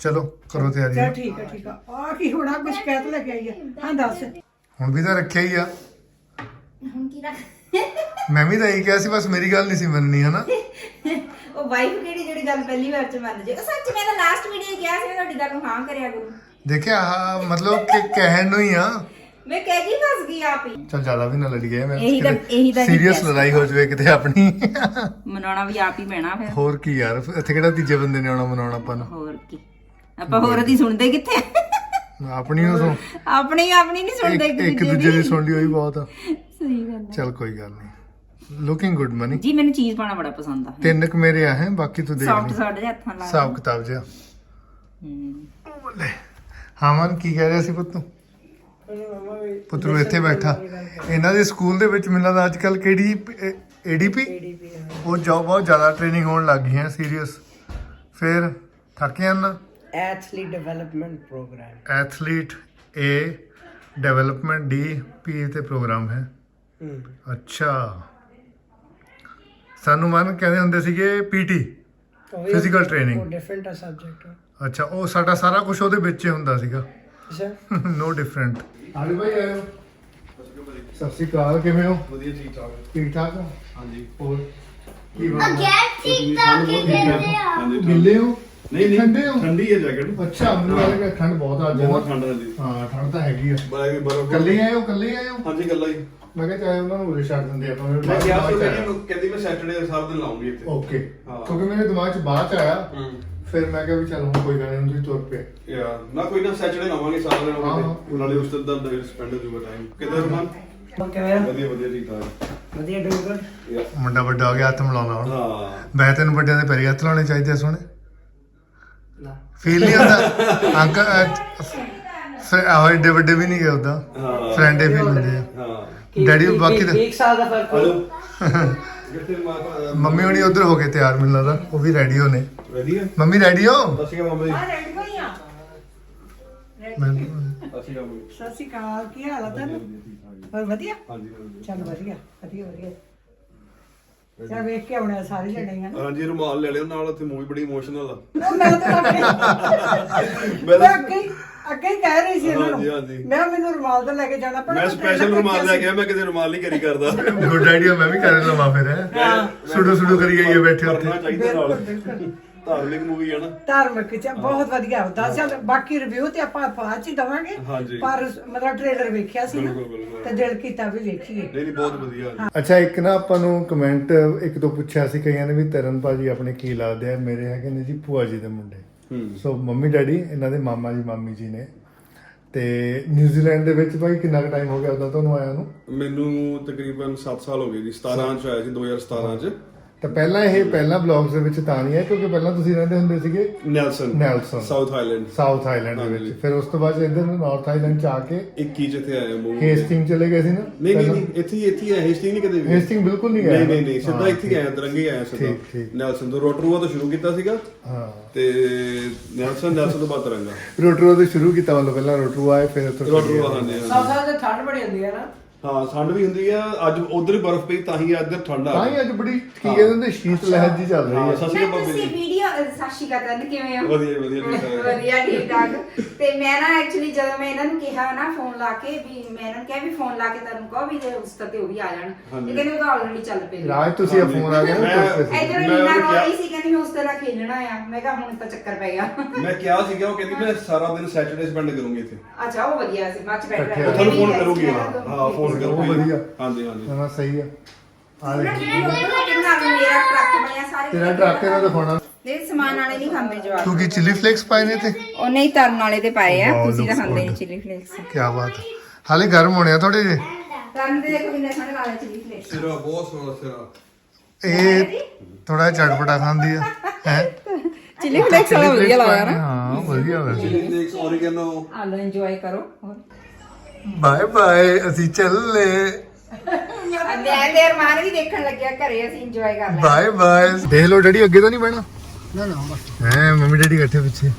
ਚਲੋ ਕਰੋ ਤਿਆਰੀ। ਚਲ ਠੀਕ ਆ ਠੀਕ ਆ। ਆ ਕੀ ਹੋਣਾ? ਕੁਛ ਕਹਿ ਤੇ ਲੱਗਿਆ ਹੀ ਆ। ਹਾਂ ਦੱਸ। ਹੁਣ ਵੀ ਤਾਂ ਰੱਖਿਆ ਹੀ ਆ। ਹੁਣ ਕੀ ਰੱਖ ਮੈਂ ਵੀ ਤਾਂ ਇਹ ਕਿਹਾ ਸੀ ਬਸ ਮੇਰੀ ਗੱਲ ਨਹੀਂ ਸੀ ਮੰਨਣੀ ਹਨਾ? ਉਹ ਵਾਈਫ ਕਿਹੜੀ ਜਿਹੜੀ ਗੱਲ ਪਹਿਲੀ ਵਾਰ ਚ ਮੰਨ ਜੇ ਉਹ ਸੱਚ ਮੈਂ ਤਾਂ ਲਾਸਟ ਵੀਡੀਓ ਕਿਹਾ ਸੀ ਮੈਂ ਤੁਹਾਡੀ ਗੱਲ ਨੂੰ ਹਾਂ ਕਰਿਆ ਕਰੂੰ। ਦੇਖਿਆ ਆਹ ਮਤਲਬ ਕਿ ਕਹਿਣ ਨੂੰ ਹੀ ਆ। ਮੈਂ ਕਹਿ ਗਈ ਫਸ ਗਈ ਆਪ ਹੀ। ਚਲ ਜ਼ਿਆਦਾ ਵੀ ਨਾ ਲੜੀ ਗਏ ਮੈਂ। ਇਹੀ ਤਾਂ- ਇਹੀ ਤਾਂ ਸੀਰੀਅਸ ਲੜਾਈ ਹੋ ਜਾਵੇ ਕਿਤੇ ਆਪਣੀ। ਮਨਾਉਣਾ ਵੀ ਆਪ ਹੀ ਪੈਣਾ ਫਿਰ। ਹੋਰ ਕੀ ਯਾਰ ਇੱਥੇ ਕਿਹੜਾ ਤੀਜੇ ਬੰਦੇ ਨੇ ਆਉਣਾ ਮਨਾਉਣਾ ਆਪਾਂ ਨੂੰ? ਹੋਰ ਕੀ। ਆਪਾਂ ਹੋਰ ਦੀ ਸੁਣਦੇ ਕਿੱਥੇ? ਆਪਣੀ ਨੂੰ ਸੁਣ। ਆਪਣੀ ਆਪਣੀ ਨਹੀਂ ਸੁਣਦੇ ਇੱਕ ਇੱਕ ਦੂਜੇ ਦੀ ਸੁਣ ਲਈ ਹੋਈ ਬਹੁਤ। ਆ ਸਹੀ ਗੱਲ ਹੈ। ਚਲ ਕੋਈ ਗੱਲ ਨਹੀਂ। ਲੁਕਿੰਗ ਗੁੱਡ ਮਨੀ ਜੀ ਮੈਨੂੰ ਚੀਜ਼ ਪਾਣਾ ਬੜਾ ਪਸੰਦ ਆ। ਤਿੰਨ ਕੁ ਮੇਰੇ ਆ ਹੈ ਬਾਕੀ ਤੂੰ ਦੇਖ ਸੌਫਟ ਲਈ। ਸਾਡੇ ਹੱਥਾਂ ਲਾ ਹਿਸਾਬ ਕਿਤਾਬ ਜਿਹਾ। ਹਮ। ਬੱਲੇ ਹਾਂ ਮਨ ਕੀ ਕਹਿ ਰਿਹਾ ਸੀ ਪੁੱਤ ਤੂੰ? ਪੁੱਤਰੂ ਇੱਥੇ ਬੈਠਾ। ਇਹਨਾਂ ਦੇ ਸਕੂਲ ਦੇ ਵਿੱਚ ਮੈਨੂੰ ਲੱਗਦਾ ਅੱਜ ਕੱਲ ਕਿਹੜੀ ਏਡੀਪੀ ਉਹ ਜੋਬ ਬਹੁਤ ਜ਼ਿਆਦਾ ਟ੍ਰੇਨਿੰਗ ਹੋਣ ਲੱਗ ਗਈ ਹੈ ਸੀਰੀਅਸ ਫਿਰ ਥੱਕਿਆ ਨਾ? Athlete development program athlete A development D P ਤੇ ਪ੍ਰੋਗਰਾਮ ਹੈ। ਅੱਛਾ। ਸਾਨੂੰ ਮਨ ਕਹਿੰਦੇ ਹੁੰਦੇ ਸੀਗੇ PT physical training different subject ਅੱਛਾ ਉਹ ਸਾਡਾ ਸਾਰਾ ਕੁਝ ਉਹਦੇ ਵਿੱਚ ਹੀ ਹੁੰਦਾ ਸੀਗਾ। ਅੱਛਾ। ਨੋ ਡਿਫਰੈਂਟ ਹਾਂਜੀ ਭਾਈ ਆਇਓ। ਸਤਿ ਸ਼੍ਰੀ ਅਕਾਲ ਕਿਵੇਂ ਹੋ? ਵਧੀਆ ਠੀਕ ਠਾਕ। ਠੀਕ ਠਾਕ ਹੋ? ਹਾਂਜੀ। ਹੋਰ? ਕੀ ਬਣਦਾ? ਠੀਕ ਠਾਕ ਹੀ ਕਹਿੰਦੇ ਆ ਗਿੱਲੇ ਹੋ? ਨਹੀਂ ਨਹੀਂ ਠੰਡੇ ਹੋ? ਠੰਡੀ ਹੈ ਜੈਕਟ ਅੱਛਾ ਮੈਨੂੰ ਲੱਗਾ ਠੰਡ ਬਹੁਤ ਆ ਅੱਜ ਬਹੁਤ। ਠੰਡ ਹੈ ਜੀ ਹਾਂ ਠੰਡ ਤਾਂ ਹੈਗੀ ਆ। ਬੜਾ ਵੀ ਬਰਫ਼ ਕੱਲੇ ਆਏ ਹੋ? ਕੱਲੇ ਆਏ ਹੋ? ਹਾਂਜੀ ਗੱਲਾਂ ਹੀ। ਮੈਂ ਕਿਹਾ ਚਾਹੇ ਉਹਨਾਂ ਨੂੰ ਉਰੇ ਛੱਡ ਦਿੰਦੇ ਆਪਾਂ ਮੈਂ ਦਿਮਾਗ ਸੀ ਕਹਿੰਦੀ ਮੈਂ ਸੈਟਰਡੇ ਸਾਰਾ ਦਿਨ ਲਾਉਂਗੀ ਇੱਥੇ। ਓਕੇ ਹਾਂ। ਕਿਉਂਕਿ ਮੇਰੇ ਦਿਮਾਗ 'ਚ ਬਾਅਦ 'ਚ ਆਇਆ। ਹੂੰ। ਫਿਰ ਮੈਂ ਕਿਹਾ ਵੀ ਚੱਲ ਹੁਣ ਕੋਈ ਗੱਲ ਨਹੀਂ ਤੁਸੀਂ ਤੁਰ ਪਏ। ਯਾ ਨਾ ਕੋਈ ਨਾ ਸੈਟਰਡੇ ਲਾਵਾਂਗੇ ਸਾਰਾ ਦਿਨ ਹਾਂ, ਉਹਦੇ। ਨਾਲੇ ਉਸ ਦਾ ਸਪੈਂਡ ਹੋ ਜਾਊਗਾ ਟਾਈਮ ਕਿਦਾਂ ਰਮਨ? ਕਿਵੇਂ ਵਧੀਆ ਵਧੀਆ ਠੀਕ ਠਾਕ। ਵਧੀਆ ਡੂ ਗੁੱਡ ਯਾ। ਮੁੰਡਾ ਵੱਡਾ ਹੋ ਗਿਆ ਹੱਥ ਮਿਲਾਉਣਾ ਹੁਣ। ਹਾਂ। ਮੈਂ ਤੈਨੂੰ ਵੱਡਿਆਂ ਦੇ ਪੈਰੀ ਹੱਥ ਲਾਉਣੇ ਚਾਹੀਦੇ ਆ ਸੋਹਣੇ। ਫੀਲ ਨਹੀਂ ਹੁੰਦਾ ਅੰਕਲ ਫਿਰ ਆਹ ਏਡੇ ਵੱਡੇ ਵੀ ਨਹੀਂ ਗਏ ਉਦਾਂ ਹਾਂ। ਫਰੈਂਡੇ ਫੀਲ ਹੁੰਦੇ ਆ। ਹਾਂ। ਡੈਡੀ ਬਾਕੀ ਤਾਂ ਇੱਕ ਸਾਲ ਦਾ ਫ਼ਰਕ ਹਲੋ। ਕਿੱਥੇ ਮਾਤਾ ਮੰਮੀ ਹੁਣੀ ਉਧਰ ਹੋ ਗਏ ਤਿਆਰ ਮੈਨੂੰ ਲੱਗਦਾ। ਉਹ ਵੀ ਰੈਡੀ ਹੋਣੇ। ਵਧੀਆ ਮੰਮੀ ਰੈਡੀ ਹੋ? ਸਤਿ ਸ਼੍ਰੀ ਅਕਾਲ ਮਾਮਾ। ਜੀ ਰੈਡੀ ਸਤਿ ਸ਼੍ਰੀ ਅਕਾਲ ਮਾਮਾ। ਜੀ। ਸਤਿ ਸ਼੍ਰੀ ਅਕਾਲ ਕੀ ਹਾਲ ਆ ਤੈਨੂੰ? ਹੋਰ ਵਧੀਆ? ਹਾਂਜੀ ਚੱਲ ਵਧੀਆ ਵਧੀਆ ਵਧੀਆ। ਚੱਲ ਵੇਖ ਕੇ ਆਉਣੇ ਆ ਸਾਰੇ ਜਣੇ ਆ ਹਾਂਜੀ ਰੁਮਾਲ ਲੈ ਲਿਓ ਨਾਲ ਉੱਥੇ ਮੂਵੀ ਬੜੀ ਇਮੋਸ਼ਨਲ ਆ। ਉਹ ਮੈਂ ਤਾਂ ਅੱਗੇ ਮੈਂ ਅੱਗੇ ਹੀ- ਅੱਗੇ ਹੀ ਕਹਿ ਰਹੀ ਸੀ ਇਹਨਾਂ ਹਾਂਜੀ, ਹਾਂਜੀ। ਨੂੰ ਮੈਂ ਮੈਨੂੰ ਰੁਮਾਲ ਤੇ ਲੈ ਕੇ ਜਾਣਾ ਪੈਣਾ ਮੈਂ ਸਪੈਸ਼ਲ ਰੁਮਾਲ ਲੈ ਕੇ ਆਇਆ ਮੈਂ ਕਿਤੇ ਰੁਮਾਲ ਨਹੀਂ ਕਰੀ ਕਰਦਾ। ਗੁੱਡ ਆਈਡੀਆ ਮੈਂ ਵੀ ਕਰ ਲਵਾਂ ਫਿਰ। ਸੁਡੋ ਸੁਡੋ ਕਰੀ ਗਈ ਬੈਠੇ ਕਰਨਾ ਉੱਥੇ। ਚਾਹੀਦਾ ਨਾਲ। ਬਿਲਕੁਲ। ਧਾਰਮਿਕ ਮੂਵੀ ਹੈ ਨਾ। ਧਾਰਮਿਕ ਚ ਬਹੁਤ ਵਧੀਆ। ਹੁੰਦਾ ਚੱਲ ਬਾਕੀ ਰਿਵਿਊ ਤੇ ਆਪਾਂ ਬਾਅਦ ਚ ਦਵਾਂਗੇ। ਹਾਂਜੀ। ਪਰ ਮਤਲਬ ਟ੍ਰੇਲਰ ਵੇਖਿਆ ਸੀ ਨਾ ਬਿਲਕੁਲ, ਬਿਲਕੁਲ। ਤੇ ਦਿਲ ਕੀਤਾ ਵੀ ਵੇਖੀਏ। ਨਹੀਂ ਨਹੀਂ ਬਹੁਤ ਵਧੀਆ। ਅੱਛਾ ਇੱਕ ਨਾ ਆਪਾਂ ਨੂੰ ਕਮੈਂਟ ਇੱਕ ਤੋਂ ਪੁੱਛਿਆ ਸੀ ਕਈਆਂ ਨੇ ਵੀ ਤਰਨ ਭਾਜੀ ਆਪਣੇ ਕੀ ਲੱਗਦੇ ਆ? ਮੇਰੇ ਹੈਗੇ ਨੇ ਜੀ ਭੂਆ ਜੀ ਦੇ ਮੁੰਡੇ। ਸੋ ਮੰਮੀ ਡੈਡੀ ਇਹਨਾਂ ਦੇ ਮਾਮਾ ਜੀ ਮਾਮੀ ਜੀ ਨੇ। ਤੇ ਨਿਊਜ਼ੀਲੈਂਡ ਦੇ ਵਿੱਚ ਭਾਈ ਕਿੰਨਾ ਕੁ ਟਾਈਮ ਹੋ ਗਿਆ ਉਦੋਂ ਤੁਹਾਨੂੰ ਆਇਆ ਨੂੰ? ਮੈਨੂੰ ਤਕਰੀਬਨ 7 ਸਾਲ ਹੋ ਗਏ ਜੀ। 17 ਚ ਆਇਆ ਸੀ 2017 ਚ। ਤਾਂ ਪਹਿਲਾਂ ਇਹ ਪਹਿਲਾਂ ਬਲੌਗਸ ਦੇ ਵਿੱਚ ਤਾਂ ਨਹੀਂ ਹੈ ਕਿਉਂਕਿ ਪਹਿਲਾਂ ਤੁਸੀਂ ਰਹਿੰਦੇ ਹੁੰਦੇ ਸੀਗੇ Nelson Nelson. South Island South Island ਦੇ ਵਿੱਚ। ਫਿਰ ਉਸ ਤੋਂ ਬਾਅਦ ਇੱਧਰ ਨਾਰਥ ਆਈਲੈਂਡ ਚ ਆ ਕੇ 21 ਚ ਇੱਥੇ ਆਇਆ ਮੂਵੀ ਹੇਸਟਿੰਗ ਚਲੇ ਗਏ ਸੀ ਨਾ? ਨਹੀਂ ਨਹੀਂ ਨਹੀਂ ਇੱਥੇ ਹੀ ਇੱਥੇ ਹੀ ਹੇਸਟਿੰਗ ਨਹੀਂ ਕਦੇ ਵੀ। ਹੇਸਟਿੰਗ ਬਿਲਕੁਲ ਨਹੀਂ ਗਿਆ ਨਹੀਂ ਨਹੀਂ ਨਹੀਂ ਸਿੱਧਾ ਇੱਥੇ ਹੀ ਆਇਆ ਦਰੰਗੇ ਆਇਆ ਸਿੱਧਾ। ਨੈਲਸਨ ਤੋਂ ਰੋਟਰੂਆ ਤੋਂ ਸ਼ੁਰੂ ਕੀਤਾ ਸੀਗਾ। ਹਾਂ। ਤੇ ਨੈਲਸਨ ਨੈਲਸਨ ਤੋਂ ਬਾਅਦ ਤਰੰਗਾ ਰੋਟਰੋ ਤੋਂ ਸ਼ੁਰੂ ਕੀਤਾ ਮਤਲਬ ਪਹਿਲਾਂ ਰੋਟਰੂ ਆਏ ਫਿਰ ਉੱਥੋਂ ਰੋਟਰੂਆ ਹਾਂਜੀ ਹਾਂਜੀ। ਸਾਲ ਦੇ ਠੰਡ ਬੜੀ ਹੁੰਦੀ ਹੈ ਨਾ? ਹਾਂ ਠੰਡ ਵੀ ਹੁੰਦੀ ਆ ਅੱਜ ਉਧਰ ਹੀ ਬਰਫ਼ ਪਈ ਤਾਂ ਹੀ ਇੱਧਰ ਠੰਡ ਆ ਤਾਂ ਹੀ ਅੱਜ ਬੜੀ ਕੀ ਕਹਿੰਦੇ ਹੁੰਦੇ ਸ਼ੀਤ ਲਹਿਰ ਜੀ ਚੱਲ ਰਹੀ ਹਾਂ ਸਤਿ ਸ਼੍ਰੀ ਮੈਂ ਅਕਾਲ ਤੁਸੀਂ ਵੀਡੀਓ ਸ਼੍ਰੀ ਅਕਾਲ ਕਿਵੇਂ ਹੋ? ਵਧੀਆ ਵਧੀਆ ਠੀਕ ਠਾਕ। ਵਧੀਆ ਠੀਕ ਠਾਕ। ਤੇ ਮੈਂ ਨਾ ਐਕਚੁਅਲੀ ਜਦੋਂ ਮੈਂ ਇਹਨਾਂ ਨੂੰ ਕਿਹਾ ਨਾ ਫੋਨ ਲਾ ਕੇ ਵੀ ਮੈਂ ਇਹਨਾਂ ਨੂੰ ਕਿਹਾ ਵੀ ਫੋਨ ਲਾ ਕੇ ਤੁਹਾਨੂੰ ਕਹੋ ਵੀ ਜੇ ਉਸ ਤੇ ਉਹ ਵੀ ਆ ਜਾਣ। ਤੇ ਕਹਿੰਦੇ ਉਹ ਤਾਂ ਆਲਰੇਡੀ ਚੱਲ ਪਏ। ਰਾਜ ਤੁਸੀਂ ਇਹ ਫੋਨ ਆ ਗਿਆ ਨਾ ਮੈਂ-। ਇੱਧਰ ਮੈਂ ਨੀਨਾ ਉਹਨੂੰ ਕਿਹਾ- ਰਹੀ ਸੀ ਕਹਿੰਦੀ ਮੈਂ ਉਸ ਤਰ੍ਹਾਂ ਖੇਲਣਾ ਆ। ਮੈਂ ਕਿਹਾ ਹੁਣ ਤਾਂ ਚੱਕਰ ਪੈ ਗਿਆ। ਮੈਂ ਕਿਹਾ ਸੀਗਾ ਉਹ ਕਹਿੰਦੀ ਮੈਂ ਸਾਰਾ ਦਿਨ ਸੈਟਰਡੇ ਸਪੈਂਡ ਕਰੂੰਗੀ ਇੱਥੇ। ਅੱਛਾ ਉਹ ਵਧੀਆ ਸੀ ਮੱਚ ਬੈਟਰ ਇਕੱਠੇ ਉਹ ਤੁਹਾਨੂੰ ਫੋਨ ਕਰੂਗੀ ਹਾਂ। ਹਾਂ। ਫੋਨ ਉਹ ਕਰੂਗੀ ਵਧੀਆ। ਹਾਂਜੀ ਹਾਂਜੀ। ਨਾ ਸਹੀ ਆ। ਆ ਲੈ ਮੇਰਾ ਟਰੱਕ ਬਣਿਆ ਸਾਰੇ ਤੇਰਾ ਟਰੱਕ ਇਹਨਾਂ ਦਿਖਾਉਣਾ ਇਹ ਸਮਾਨ ਵਾਲੇ ਨਹੀਂ ਖਾਂਦੇ ਜਵਾਬ ਤੂੰ ਕੀ ਚਿੱਲੀ ਫਲੇਕਸ ਪਾਏ ਨੇ ਤੇ ਉਹ ਨਹੀਂ ਤਰਨ ਵਾਲੇ ਤੇ ਪਾਏ ਆ। ਤੁਸੀਂ ਤਾਂ ਖਾਂਦੇ ਨਹੀਂ. ਚਿਲੀ ਫਲੇਕਸ ਕੀ ਬਾਤ ਹੈ ਹਾਲੇ ਗਰਮ ਹੋਣੇ ਆ ਥੋੜੇ ਜੇ ਤਰਨ ਦੇ ਦੇਖੋ ਕਿੰਨੇ ਸੋਹਣੇ ਲੱਗਦੇ ਚਿਲੀ ਫਲੇਕਸ ਸਿਰਾ ਬਹੁਤ ਸੋਹਣਾ ਸਿਰਾ। ਇਹ ਥੋੜਾ ਚਟਪਟਾ ਖਾਂਦੀ ਆ। ਹੈ? ਚਿਲੀ ਫਲੇਕਸ ਵਾਲਾ ਵਧੀਆ ਲੱਗਦਾ ਨਾ। ਹਾਂ ਵਧੀਆ ਲੱਗਦਾ। ਚਿਲੀ ਫਲੇਕਸ ਓਰੀਗਨੋ ਆ ਲੋ ਇੰਜੋਏ ਕਰੋ। ਹੋਰ। ਬਾਏ ਬਾਏ ਅਸੀਂ ਚੱਲੇ। ਮੈਂ ਤੇ ਅਰਮਾਨ ਵੀ ਦੇਖਣ ਲੱਗਿਆ ਘਰੇ ਅਸੀਂ ਇੰਜੋਏ ਕਰ ਲਿਆ। Bye bye. ਦੇਖ ਲਓ ਡੈਡੀ ਅੱਗੇ ਤਾਂ ਨਹੀਂ ਬਹਿਣਾ। ਨਾ ਨਾ ਬਸ। ਹੈ ਮੰਮੀ ਡੈਡੀ ਇਕੱਠੇ ਪਿੱਛੇ।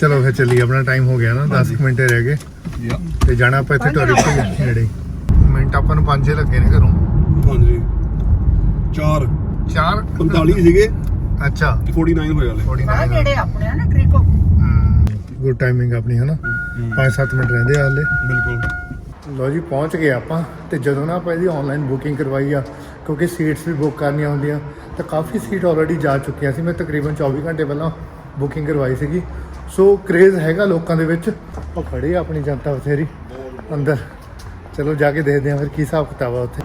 ਚਲੋ ਫਿਰ ਚੱਲੀਏ ਆਪਣਾ ਟਾਈਮ ਹੋ ਗਿਆ ਨਾ 10 ਕੁ ਮਿੰਟ ਰਹਿ ਗਏ। ਤੇ ਜਾਣਾ ਆਪਾਂ ਇੱਥੇ ਟੋਰਿਸਟ ਦੇ ਨੇੜੇ। ਮਿੰਟ ਆਪਾਂ ਨੂੰ ਪੰਜੇ ਲੱਗੇ ਨੇ ਘਰੋਂ। ਹਾਂਜੀ 4 ਚਾਰ। 45 ਸੀਗੇ। ਅੱਛਾ। 49 ਹੋਏ ਵਾਲੇ। 49 ਜਿਹੜੇ ਆਪਣੇ ਆ ਨਾ ਟ੍ਰਿਕੋ ਗੁੱਡ ਟਾਈਮਿੰਗ ਆਪਣੀ ਹੈ। ਨਾ 5-7 ਮਿੰਟ ਰਹਿੰਦੇ ਆ ਹਾਲੇ। ਬਿਲਕੁਲ। ਲੋ ਜੀ ਪਹੁੰਚ ਗਏ ਆਪਾਂ। ਤੇ ਜਦੋਂ ਨਾ ਆਪਾਂ ਇਹਦੀ ਆਨਲਾਈਨ ਬੁਕਿੰਗ ਕਰਵਾਈ ਆ ਕਿਉਂਕਿ ਸੀਟਸ ਵੀ ਬੁੱਕ ਕਰਨੀਆਂ ਹੁੰਦੀਆਂ ਤਾਂ ਕਾਫੀ ਸੀਟ ਆਲਰੇਡੀ ਜਾ ਚੁੱਕੀਆਂ ਸੀ। ਮੈਂ ਤਕਰੀਬਨ 24 ਘੰਟੇ ਪਹਿਲਾਂ ਬੁਕਿੰਗ ਕਰਵਾਈ ਸੀਗੀ। ਸੋ ਕ੍ਰੇਜ਼ ਹੈਗਾ ਲੋਕਾਂ ਦੇ ਵਿੱਚ। ਉਹ ਖੜੇ ਆ ਆਪਣੀ ਜਨਤਾ ਬਥੇਰੀ ਅੰਦਰ। ਚਲੋ ਜਾ ਕੇ ਦੇਖਦੇ ਹਾਂ ਫਿਰ ਕੀ ਹਿਸਾਬ ਕਿਤਾਬ ਆ ਉੱਥੇ।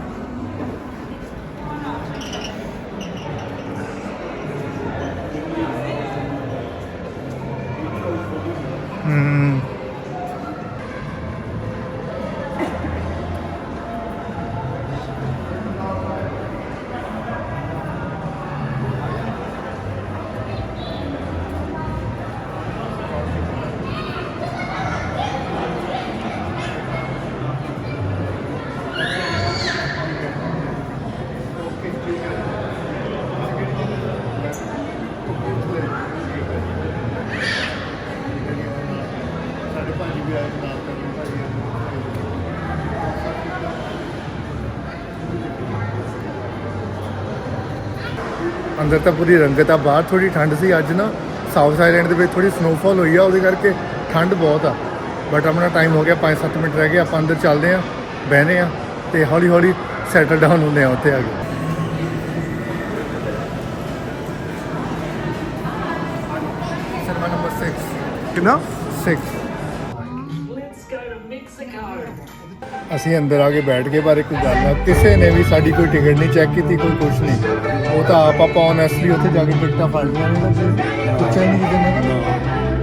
ਅੰਦਰ ਤਾਂ ਪੂਰੀ ਰੰਗਤ ਆ ਬਾਹਰ ਥੋੜੀ ਠੰਡ ਸੀ ਅੱਜ ਨਾ ਸਾਊਥ ਆਈਲੈਂਡ ਦੇ ਵਿੱਚ ਥੋੜੀ ਸਨੋਫਾਲ ਹੋਈ ਆ ਉਹਦੇ ਕਰਕੇ ਠੰਡ ਬਹੁਤ ਆ। ਬਟ ਆਪਣਾ ਟਾਈਮ ਹੋ ਗਿਆ 5-7 ਮਿੰਟ ਰਹਿ ਗਏ ਆਪਾਂ ਅੰਦਰ ਚੱਲਦੇ ਆ ਬਹਿਨੇ ਆ ਤੇ ਹੌਲੀ ਹੌਲੀ ਸੈਟਲ ਡਾਊਨ ਹੁੰਦੇ ਆ ਉੱਥੇ ਆ ਕੇ। ਸਰਵਾ ਨੰਬਰ 6 ਕਿੰਨਾ? 6 ਅਸੀਂ ਅੰਦਰ ਆ ਕੇ ਬੈਠ ਕੇ ਪਰ ਇੱਕ ਗੱਲ ਆ ਕਿਸੇ ਨੇ ਵੀ ਸਾਡੀ ਕੋਈ ਟਿਕਟ ਨਹੀਂ ਚੈੱਕ ਕੀਤੀ ਕੋਈ ਕੁਝ ਨਹੀਂ। ਉਹ ਤਾਂ ਆਪ ਆਪਾਂ ਓਨੈਸਟਲੀ ਉੱਥੇ ਜਾ ਕੇ ਟਿਕਟਾਂ ਫੜ ਲਈਆਂ ਨੇ ਨਾ ਪੁੱਛਿਆ ਨਹੀਂ ਕਿਸੇ ਨੇ।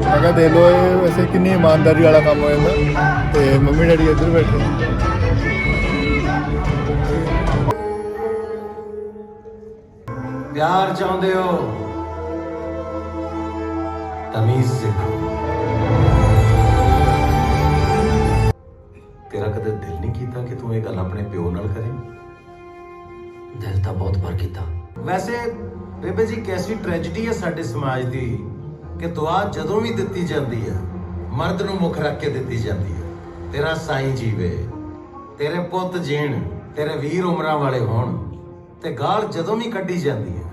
ਮੈਂ ਕਿਹਾ ਦੇ ਲੋ ਇਹ ਵੈਸੇ ਕਿੰਨੀ ਇਮਾਨਦਾਰੀ ਵਾਲਾ ਕੰਮ ਹੋ ਜਾਂਦਾ। ਤੇ ਮੰਮੀ ਡੈਡੀ ਇੱਧਰ ਬੈਠੇ ਪਿਆਰ ਚਾਹੁੰਦੇ ਹੋ ਤਮੀਜ਼ ਸਿੱਖੋ। ਤੇਰਾ ਕਦੇ ਦਿਲ ਨਹੀਂ ਕੀਤਾ ਕਿ ਤੂੰ ਇਹ ਗੱਲ ਆਪਣੇ ਪਿਓ ਨਾਲ ਕਰੇ? ਦਿਲ ਤਾਂ ਬਹੁਤ ਵਾਰ ਕੀਤਾ। ਵੈਸੇ ਬੇਬੇ ਜੀ, ਕੈਸੀ ਟ੍ਰੈਜੇਡੀ ਹੈ ਸਾਡੇ ਸਮਾਜ ਦੀ ਕਿ ਦੁਆ ਜਦੋਂ ਵੀ ਦਿੱਤੀ ਜਾਂਦੀ ਹੈ, ਮਰਦ ਨੂੰ ਮੁੱਖ ਰੱਖ ਕੇ ਦਿੱਤੀ ਜਾਂਦੀ ਹੈ। ਤੇਰਾ ਸਾਈਂ ਜੀਵੇ, ਤੇਰੇ ਪੁੱਤ ਜੀਣ, ਤੇਰੇ ਵੀਰ ਉਮਰਾਂ ਵਾਲੇ ਹੋਣ ਤੇ ਗਾਲ ਜਦੋਂ ਵੀ ਕੱਢੀ ਜਾਂਦੀ ਹੈ,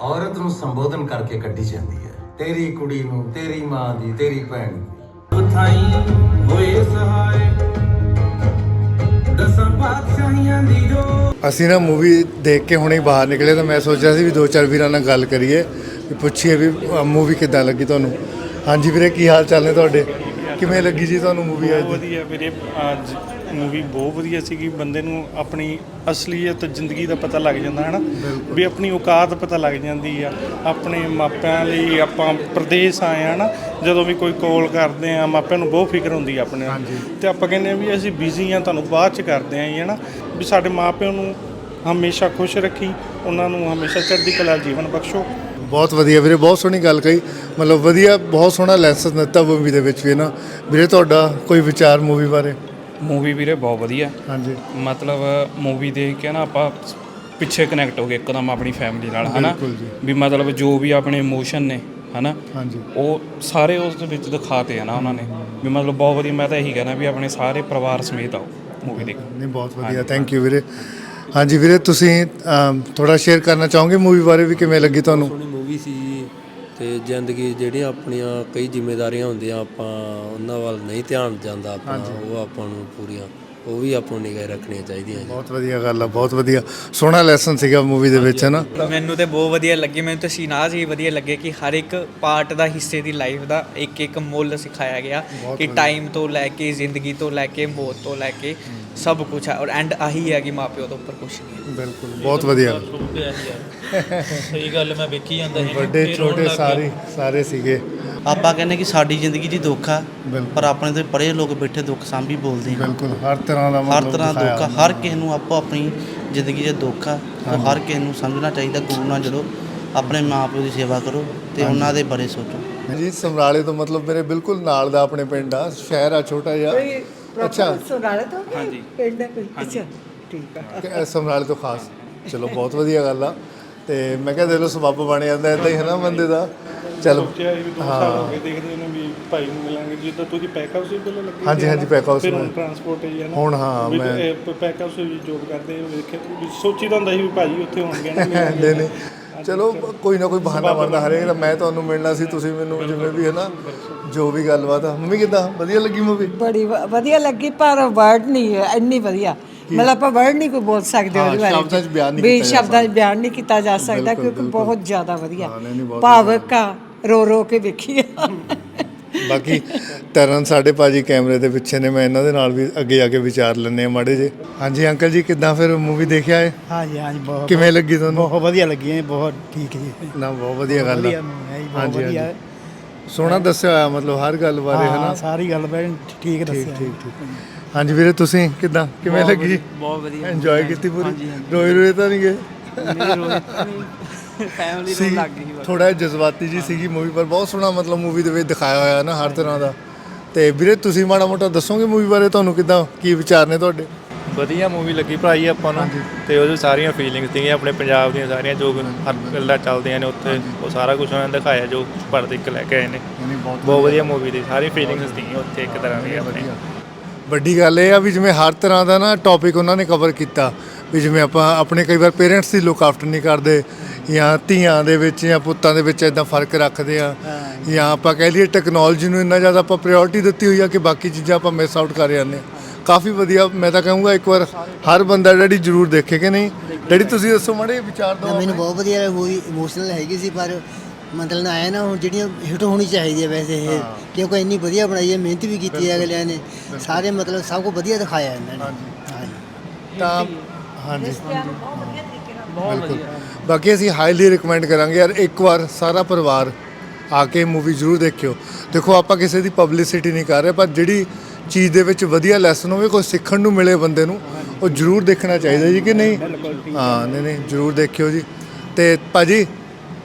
ਔਰਤ ਨੂੰ ਸੰਬੋਧਨ ਕਰਕੇ ਕੱਢੀ ਜਾਂਦੀ ਹੈ। ਤੇਰੀ ਕੁੜੀ ਨੂੰ, ਤੇਰੀ ਮਾਂ ਦੀ, ਤੇਰੀ ਭੈਣ ਦੀ। ਅਸੀਂ ਨਾ ਮੂਵੀ ਦੇਖ ਕੇ ਹੁਣੇ ਬਾਹਰ ਨਿਕਲੇ ਤਾਂ ਮੈਂ ਸੋਚਿਆ ਸੀ ਵੀ ਦੋ ਚਾਰ ਵੀਰਾਂ ਨਾਲ ਗੱਲ ਕਰੀਏ, ਵੀ ਪੁੱਛੀਏ ਵੀ ਮੂਵੀ ਕਿੱਦਾਂ ਲੱਗੀ ਤੁਹਾਨੂੰ? ਹਾਂਜੀ ਵੀਰੇ, ਕੀ ਹਾਲ ਚਾਲ ਨੇ ਤੁਹਾਡੇ? ਕਿਵੇਂ ਲੱਗੀ ਜੀ ਤੁਹਾਨੂੰ ਮੂਵੀ ਅੱਜ? ਵਧੀਆ ਵੀਰੇ, ਅੱਜ ਮੂਵੀ ਬਹੁਤ ਵਧੀਆ ਸੀਗੀ ਬੰਦੇ ਨੂੰ ਆਪਣੀ ਅਸਲੀਅਤ ਜ਼ਿੰਦਗੀ ਦਾ ਪਤਾ ਲੱਗ ਜਾਂਦਾ ਹੈ ਨਾ ਵੀ ਆਪਣੀ ਔਕਾਤ ਪਤਾ ਲੱਗ ਜਾਂਦੀ ਆ। ਆਪਣੇ ਮਾਪਿਆਂ ਲਈ ਆਪਾਂ ਪ੍ਰਦੇਸ਼ ਆਏ ਆ ਨਾ ਜਦੋਂ ਵੀ ਕੋਈ ਕਾਲ ਕਰਦੇ ਆ ਮਾਪਿਆਂ ਨੂੰ ਬਹੁਤ ਫਿਕਰ ਹੁੰਦੀ ਆ ਆਪਣੇ। ਤੇ ਆਪਾਂ ਕਹਿੰਦੇ ਆ ਵੀ ਅਸੀਂ ਬਿਜ਼ੀ ਆ ਤੁਹਾਨੂੰ ਬਾਅਦ ਚ ਕਰਦੇ ਆ ਜੀ, ਹੈ ਨਾ ਵੀ ਸਾਡੇ ਮਾਪਿਆਂ ਨੂੰ ਹਮੇਸ਼ਾ ਖੁਸ਼ ਰੱਖੀ ਉਹਨਾਂ ਨੂੰ ਹਮੇਸ਼ਾ ਚੜ੍ਹਦੀ ਕਲਾ ਜੀਵਨ ਬਖਸ਼ੋ। ਬਹੁਤ ਵਧੀਆ ਵੀਰੇ ਬਹੁਤ ਸੋਹਣੀ ਗੱਲ ਕਹੀ। ਮਤਲਬ ਵਧੀਆ ਬਹੁਤ ਸੋਹਣਾ ਲੈਸਨ ਦਿੱਤਾ ਮੂਵੀ ਦੇ ਵਿੱਚ ਵੀ ਨਾ ਵੀਰੇ ਤੁਹਾਡਾ ਕੋਈ ਵਿਚਾਰ ਮੂਵੀ ਬਾਰੇ? ਮੂਵੀ ਵੀਰੇ ਬਹੁਤ ਵਧੀਆ। ਹਾਂਜੀ। ਮਤਲਬ ਮੂਵੀ ਦੇਖ ਕੇ ਨਾ ਆਪਾਂ ਪਿੱਛੇ ਕਨੈਕਟ ਹੋ ਗਏ ਇੱਕਦਮ ਆਪਣੀ ਫੈਮਿਲੀ ਨਾਲ ਹਨਾ। ਵੀ ਮਤਲਬ ਜੋ ਵੀ ਆਪਣੇ ਇਮੋਸ਼ਨ ਨੇ ਹਨਾ? ਹਾਂਜੀ। ਉਹ ਸਾਰੇ ਉਸ ਦੇ ਵਿੱਚ ਦਿਖਾਤੇ ਆ ਨਾ ਉਹਨਾਂ ਨੇ। ਵੀ ਮਤਲਬ ਬਹੁਤ ਵਧੀਆ ਮੈਂ ਤਾਂ ਇਹੀ ਕਹਿਣਾ ਵੀ ਆਪਣੇ ਸਾਰੇ ਪਰਿਵਾਰ ਸਮੇਤ ਆਓ ਮੂਵੀ ਦੇਖਣ ਨਹੀਂ ਬਹੁਤ ਵਧੀਆ। ਥੈਂਕ ਯੂ ਵੀਰੇ। ਹਾਂਜੀ ਵੀਰੇ ਤੁਸੀਂ ਥੋੜਾ ਸ਼ੇਅਰ ਕਰਨਾ ਚਾਹੋਗੇ ਮੂਵੀ ਬਾਰੇ ਵੀ ਕਿਵੇਂ ਲੱਗੀ ਤੁਹਾਨੂੰ? ਸੋਹਣੀ ਮੂਵੀ ਸੀ। ਤੇ ਜ਼ਿੰਦਗੀ ਜਿਹੜੀਆਂ ਆਪਣੀਆਂ ਕਈ ਜ਼ਿੰਮੇਵਾਰੀਆਂ ਹੁੰਦੀਆਂ ਆਪਾਂ ਉਹਨਾਂ ਵੱਲ ਨਹੀਂ ਧਿਆਨ ਜਾਂਦਾ ਆਪਣਾ ਉਹ ਆਪਾਂ ਨੂੰ ਪੂਰੀਆਂ ਉਹ ਵੀ ਆਪਾਂ ਨੂੰ ਨਿਗਾਹ ਰੱਖਣੀਆਂ ਚਾਹੀਦੀਆਂ ਜੀ। ਬਹੁਤ ਵਧੀਆ ਗੱਲ ਆ ਬਹੁਤ ਵਧੀਆ। ਸੋਹਣਾ ਲੈਸਨ ਸੀਗਾ ਮੂਵੀ ਦੇ ਵਿੱਚ ਹੈ ਨਾ ਮੈਨੂੰ ਤੇ ਬਹੁਤ ਵਧੀਆ ਲੱਗੀ ਮੈਨੂੰ ਤਾਂ ਸੀਨਾਜ਼ ਹੀ ਵਧੀਆ ਲੱਗੇ ਕਿ ਹਰ ਇੱਕ ਪਾਰਟ ਦਾ ਹਿੱਸੇ ਦੀ ਲਾਈਫ ਦਾ ਇੱਕ ਇੱਕ ਮੁੱਲ ਸਿਖਾਇਆ ਗਿਆ ਕਿ ਟਾਈਮ ਤੋਂ ਲੈ ਕੇ ਜ਼ਿੰਦਗੀ ਤੋਂ ਲੈ ਕੇ ਮੌਤ ਤੋਂ ਲੈ ਕੇ ਸਭ ਕੁਝ ਹੈ ਔਰ ਐਂਡ ਆਹੀ ਹੈ ਕਿ ਮਾਪਿਓ ਤੋਂ ਉੱਪਰ ਕੁਝ ਨਹੀਂ ਹੈ ਬਿਲਕੁਲ ਬਹੁਤ ਵਧੀਆ। ਸਹੀ ਗੱਲ ਮੈਂ ਵੇਖੀ ਜਾਂਦਾ ਵੱਡੇ ਛੋਟੇ ਸਾਰੇ ਸਾਰੇ ਸੀਗੇ। ਆਪਾਂ ਕਹਿੰਦੇ ਕਿ ਸਾਡੀ ਜ਼ਿੰਦਗੀ 'ਚ ਦੁੱਖ ਆ ਬਿਲਕੁਲ। ਪਰ ਆਪਣੇ ਤੇ ਪੜੇ ਲੋਕ ਬੈਠੇ ਦੁੱਖ ਸਾਂਭੀ ਬੋਲਦੇ ਆ। ਬਿਲਕੁਲ ਹਰ ਤਰ੍ਹਾਂ ਦਾ ਹਰ ਮਤਲਬ ਤਰ੍ਹਾਂ ਦਿਖਾਇਆ ਦੁੱਖ ਆ ਹਰ ਕਿਸੇ ਨੂੰ ਆਪੋ ਆਪਣੀ ਜ਼ਿੰਦਗੀ 'ਚ ਦੁੱਖ ਆ ਉਹ ਹਰ ਕਿਸੇ ਨੂੰ ਸਮਝਣਾ ਚਾਹੀਦਾ ਗੁਰੂ ਨਾਲ ਜੁੜੋ ਆਪਣੇ ਮਾਪਿਓ ਦੀ ਸੇਵਾ ਕਰੋ ਤੇ ਉਹਨਾਂ ਦੇ ਬਾਰੇ ਸੋਚੋ। ਜੀ ਸਮਰਾਲੇ ਤੋਂ ਮਤਲਬ ਮੇਰੇ ਬਿਲਕੁਲ ਨਾਲ ਦਾ ਆਪਣੇ ਪਿੰਡ ਆ ਸ਼ਹਿਰ ਆ ਛੋਟਾ ਜਿਹਾ। ਅੱਛਾ। ਸੁਣਾਲੇ ਤੋਂ ਹਾਂਜੀ। ਪਿੰਡ ਹੈ ਕੋਈ? ਅੱਛਾ ਠੀਕ ਆ। ਕਿ ਇਹ ਸਮਰਾਲੇ ਤੋਂ ਖਾਸ ਚਲੋ ਬਹੁਤ ਵਧੀਆ ਗੱਲ ਆ। ਤੇ ਮੈਂ ਕਿਹਾ ਦੇ ਲੋ ਸਬੱਬ ਬਣ ਜਾਂਦਾ ਇਦਾਂ ਹੀ ਹੈ ਨਾ ਬੰਦੇ ਦਾ। ਚਲ ਸੋਚਿਆ ਵੀ ਦੋ ਸਾਲ ਹੋ ਗਏ ਦੇਖਦੇ ਨੇ ਵੀ ਭਾਈ ਨੂੰ ਮਿਲਾਂਗੇ। ਜਿੱਦਾਂ ਤੁਸੀਂ ਪੈਕ ਹਾਊਸ ਵਿੱਚ ਪਹਿਲਾਂ ਲੱਗੇ ਹਾਂਜੀ, ਸੀ ਹਾਂਜੀ, ਨਾ, pack house ਫਿਰ ਹੁਣ ਮੈਂ- ਟਰਾਂਸਪੋਰਟ ਹੈ ਨਾ। ਹੁਣ ਹਾਂ, ਵੀ ਮੈਂ- ਇਹ ਪੈਕ ਹਾਊਸ ਵਿੱਚ ਜੋਬ ਕਰਦੇ ਹੋ ਵੇਖਿਆ ਵੀ ਸੋਚੀਦਾ ਹੁੰਦਾ ਸੀ ਵੀ ਭਾਜੀ ਉੱਥੇ ਹੋਣਗੇ ਨਾ ਨਹੀਂ ਨਹੀਂ। ਚਲੋ ਕੋਈ ਨਾ ਕੋਈ ਬਹਾਨਾ ਬਣਦਾ ਹਰੇਕ ਦਾ। ਮੈਂ ਤੁਹਾਨੂੰ ਮਿਲਣਾ ਸੀ ਤੁਸੀਂ ਮੈਨੂੰ ਜਿਵੇਂ ਵੀ ਹੈ ਨਾ ਜੋ ਵੀ ਗੱਲਬਾਤ ਆ। ਮੰਮੀ ਕਿਦਾਂ? ਵਧੀਆ ਲੱਗੀ ਮੂਵੀ ਬੜੀ ਵ- ਵਧੀਆ ਲੱਗੀ ਪਰ ਵਰਡ ਨਹੀਂ ਹੈ ਇੰਨੀ ਵਧੀਆ। ਮਤਲਬ ਆਪਾਂ ਵਰਡ ਨਹੀਂ ਕੋਈ ਬੋਲ ਸਕਦੇ ਉਹਦੇ ਬਾਰੇ। ਸ਼ਬਦਾਂ 'ਚ ਬਿਆਨ ਨਹੀਂ ਵੀ ਕੀਤਾ ਜਾ ਸਕਦਾ। ਕਿਉਂਕਿ। ਬਹੁਤ ਜ਼ਿਆਦਾ ਵਧੀਆ। ਭਾਵਕ ਆ। ਰੋ ਰੋ ਕੇ ਵੇਖੀ ਆ ਬਾਕੀ ਤਰਨ ਸਾਡੇ ਭਾਜੀ ਕੈਮਰੇ ਦੇ ਪਿੱਛੇ ਨੇ ਮੈਂ ਇਹਨਾਂ ਦੇ ਨਾਲ ਵੀ ਅੱਗੇ ਜਾ ਕੇ ਵਿਚਾਰ ਲੈਣੇ ਆ ਮਾੜੇ ਜੇ ਹਾਂਜੀ ਅੰਕਲ ਜੀ ਕਿਦਾਂ ਫਿਰ ਮੂਵੀ ਦੇਖਿਆ ਹੈ ਹਾਂਜੀ ਹਾਂਜੀ ਬਹੁਤ ਕਿਵੇਂ ਲੱਗੀ ਤੁਹਾਨੂੰ? ਬਹੁਤ ਵਧੀਆ ਲੱਗੀ ਹੈ ਬਹੁਤ ਠੀਕ ਜੀ। ਨਾ ਬਹੁਤ ਵਧੀਆ ਗੱਲ ਆ। ਹੈ ਹਾਂਜੀ ਹਾਂਜੀ। ਸੋਹਣਾ ਦੱਸਿਆ ਹੋਇਆ ਮਤਲਬ ਹਰ ਗੱਲ ਬਾਰੇ ਹੈ ਨਾ ਸਾਰੀ ਗੱਲ ਬੈਣ ਠੀਕ ਠੀਕ ਠੀਕ ਠੀਕ। ਹਾਂਜੀ ਵੀਰੇ ਤੁਸੀਂ ਕਿਦਾਂ? ਕਿਵੇਂ ਲੱਗੀ? ਬਹੁਤ ਵਧੀਆ। ਇੰਜੋਏ ਕੀਤੀ ਪੂਰੀ? ਰੋਏ ਰੋਏ ਤਾਂ ਨਹੀਂ ਗਏ ਫੈਮਿਲੀ ਸੀ ਥੋੜਾ ਜਜ਼ਬਾਤੀ ਜੀ ਸੀਗੀ ਮੂਵੀ ਪਰ ਬਹੁਤ ਸੋਹਣਾ ਮਤਲਬ ਮੂਵੀ ਦੇ ਵਿੱਚ ਦਿਖਾਇਆ ਹੋਇਆ ਨਾ ਹਰ ਤਰ੍ਹਾਂ ਦਾ। ਤੇ ਵੀਰੇ ਤੁਸੀਂ ਮਾੜਾ ਮੋਟਾ ਦੱਸੋਗੇ ਮੂਵੀ ਬਾਰੇ ਤੁਹਾਨੂੰ ਕਿਦਾਂ ਕੀ ਵਿਚਾਰ ਨੇ ਤੁਹਾਡੇ? ਵਧੀਆ ਮੂਵੀ ਲੱਗੀ ਭਰਾਈ ਆਪਾਂ ਨੂੰ। ਤੇ ਉਹਦੇ ਸਾਰੀਆਂ ਫੀਲਿੰਗਸ ਸੀਗੀਆਂ ਆਪਣੇ ਪੰਜਾਬ ਦੀਆਂ ਸਾਰੀਆਂ ਜੋ ਹਰ ਗੱਲਾਂ ਚੱਲਦੀਆਂ ਨੇ ਉੱਥੇ ਉਹ ਸਾਰਾ ਕੁਝ ਉਹਨਾਂ ਨੇ ਦਿਖਾਇਆ ਜੋ ਪਰਦੇ ਇੱਕ ਲੈ ਕੇ ਆਏ ਨੇ। ਬਹੁਤ ਵਧੀਆ। ਮੂਵੀ ਦੀ ਸਾਰੀ ਫੀਲਿੰਗਸ ਸੀਗੀਆਂ ਉੱਥੇ ਇੱਕ ਤਰ੍ਹਾਂ ਦੀ ਆਪਣੇ ਵੱਡੀ ਗੱਲ ਇਹ ਆ ਵੀ ਜਿਵੇਂ ਹਰ ਤਰ੍ਹਾਂ ਦਾ ਨਾ ਟੌਪਿਕ ਉਹਨਾਂ ਨੇ ਕਵਰ ਕੀਤਾ ਵੀ ਜਿਵੇਂ ਆਪਾਂ ਆਪਣੇ ਕਈ ਵਾਰ ਪੇਰੈਂਟਸ ਦੀ ਲੁੱਕ ਆਫਟਰ ਨਹੀਂ ਕਰਦੇ ਜਾਂ ਧੀਆਂ ਦੇ ਵਿੱਚ ਜਾਂ ਪੁੱਤਾਂ ਦੇ ਵਿੱਚ ਇਦਾਂ ਫ਼ਰਕ ਰੱਖਦੇ ਆ। ਜਾਂ ਆਪਾਂ ਕਹਿ ਲਈਏ ਟੈਕਨੋਲੋਜੀ ਨੂੰ ਇੰਨਾ ਜ਼ਿਆਦਾ ਆਪਾਂ ਪ੍ਰਾਇੋਰਟੀ ਦਿੱਤੀ ਹੋਈ ਆ ਕਿ ਬਾਕੀ ਚੀਜ਼ਾਂ ਆਪਾਂ ਮਿਸ ਆਊਟ ਕਰ ਜਾਂਦੇ ਆ। ਕਾਫੀ ਵਧੀਆ ਮੈਂ ਤਾਂ ਕਹੂੰਗਾ ਇੱਕ ਵਾਰ ਹਰ ਬੰਦਾ ਡੈਡੀ ਜ਼ਰੂਰ ਦੇਖੇ ਕਿ ਨਹੀਂ? ਡੈਡੀ ਤੁਸੀਂ ਦੱਸੋ ਮਾੜੇ ਵਿਚਾਰ ਦਿਓ ਮੈਨੂੰ ਬਹੁਤ ਵਧੀਆ ਮੂਵੀ ਇਮੋਸ਼ਨਲ ਹੈਗੀ ਸੀ ਪਰ ਮਤਲਬ ਨਾ ਆਇਆ ਨਾ ਹੁਣ ਜਿਹੜੀਆਂ ਹਿੱਟ ਹੋਣੀ ਚਾਹੀਦੀ ਹੈ ਵੈਸੇ ਇਹ ਕਿਉਂਕਿ ਇੰਨੀ ਵਧੀਆ ਬਣਾਈ ਹੈ ਮਿਹਨਤ ਵੀ ਕੀਤੀ ਹੈ ਅਗਲਿਆਂ ਨੇ ਸਾਰੇ ਮਤਲਬ ਸਭ ਕੁਝ ਵਧੀਆ ਦਿਖਾਇਆ ਇਹਨਾਂ ਨੇ। ਹਾਂਜੀ। ਤਾਂ ਹਾਂਜੀ। ਬਿਲਕੁਲ। ਬਾਕੀ ਅਸੀਂ ਹਾਈਲੀ ਰეკਮੈਂਡ ਕਰਾਂਗੇ ਯਾਰ ਇੱਕ ਵਾਰ ਸਾਰਾ ਪਰਿਵਾਰ ਆ ਕੇ ਮੂਵੀ ਜ਼ਰੂਰ ਦੇਖਿਓ। ਦੇਖੋ ਆਪਾਂ ਕਿਸੇ ਦੀ ਪਬਲਿਸਿਟੀ ਨਹੀਂ ਕਰ ਰਹੇ ਪਰ ਜਿਹੜੀ ਚੀਜ਼ ਦੇ ਵਿੱਚ ਵਧੀਆ ਲੈਸਨ ਹੋਵੇ ਕੋਈ ਸਿੱਖਣ ਨੂੰ ਮਿਲੇ ਬੰਦੇ ਨੂੰ ਉਹ ਜ਼ਰੂਰ ਦੇਖਣਾ ਚਾਹੀਦਾ ਜੀ ਕਿ ਨਹੀਂ? ਹਾਂ ਨਹੀਂ ਨਹੀਂ ਜ਼ਰੂਰ ਦੇਖਿਓ ਜੀ। ਤੇ ਭਾਜੀ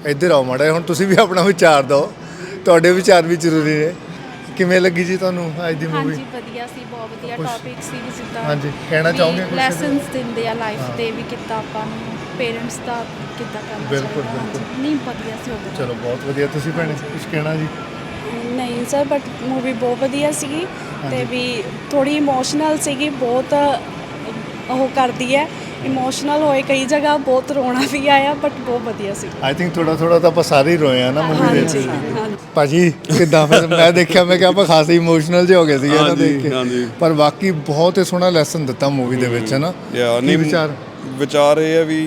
ਇੱਧਰ ਆਓ ਮਾੜਾ ਹੁਣ ਤੁਸੀਂ ਵੀ ਆਪਣਾ ਵਿਚਾਰ ਦਿਓ। ਤੁਹਾਡੇ ਵਿਚਾਰ ਵੀ ਜ਼ਰੂਰੀ ਨੇ। ਕਿਵੇਂ ਲੱਗੀ ਜੀ ਤੁਹਾਨੂੰ ਅੱਜ ਦੀ ਮੂਵੀ ਹਾਂਜੀ ਵਧੀਆ ਸੀ ਬਹੁਤ ਵਧੀਆ ਟੌਪਿਕ ਸੀ ਵੀ ਜਿੱਦਾਂ ਹਾਂਜੀ, ਕਹਿਣਾ ਚਾਹੋਗੇ ਇਹਦੇ? ਲੈਸਨਸ ਦਿੰਦੇ ਆ ਲਾਈਫ ਤੇ ਵੀ ਕਿੱਦਾਂ ਆਪਾਂ ਨੂੰ ਪੇਰੈਂਟਸ ਦਾ ਕਿੱਦਾਂ ਕਰਨਾ ਬਿਲਕੁਲ, ਚਾਹੀਦਾ। ਬਿਲਕੁਲ। ਹਾਂਜੀ, ਨਹੀਂ ਵਧੀਆ ਸੀ ਉਹ ਚਲੋ ਬਹੁਤ ਵਧੀਆ। ਤੁਸੀਂ ਭੈਣੇ ਕੁਝ ਕਹਿਣਾ ਜੀ? ਨਹੀਂ ਸਰ ਬਟ ਮੂਵੀ ਬਹੁਤ ਵਧੀਆ ਸੀਗੀ ਤੇ ਵੀ ਥੋੜੀ ਇਮੋਸ਼ਨਲ ਸੀਗੀ ਬਹੁਤ ਉਹ ਕਰਦੀ ਹੈ। ਇਮੋਸ਼ਨਲ ਹੋਏ ਕਈ ਜਗ੍ਹਾ ਬਹੁਤ ਰੋਣਾ ਵੀ ਆਇਆ ਬਟ ਬਹੁਤ ਵਧੀਆ ਸੀ। ਆਈ ਥਿੰਕ ਥੋੜਾ ਥੋੜਾ ਤਾਂ ਆਪਾਂ ਸਾਰੇ ਹੀ ਰੋਏ ਆ ਨਾ ਮੂਵੀ ਦੇ ਹਾਂਜੀ ਹਾਂਜੀ। ਭਾਜੀ ਕਿੱਦਾਂ? ਫਿਰ ਮੈਂ ਦੇਖਿਆ ਮੈਂ ਕਿਹਾ ਆਪਾਂ ਖਾਸੇ ਇਮੋਸ਼ਨਲ ਜਿਹੇ ਹੋ ਗਏ ਸੀਗੇ ਇਹਨਾਂ ਦੇਖ ਕੇ। ਹਾਂਜੀ। ਪਰ ਬਾਕੀ ਬਹੁਤ ਹੀ ਸੋਹਣਾ ਲੈਸਨ ਦਿੱਤਾ ਮੂਵੀ ਦੇ ਵਿੱਚ ਹੈ ਨਾ? ਯਾ ਕੀ ਨਹੀਂ ਵਿਚਾਰ? ਵਿਚਾਰ ਇਹ ਆ ਵੀ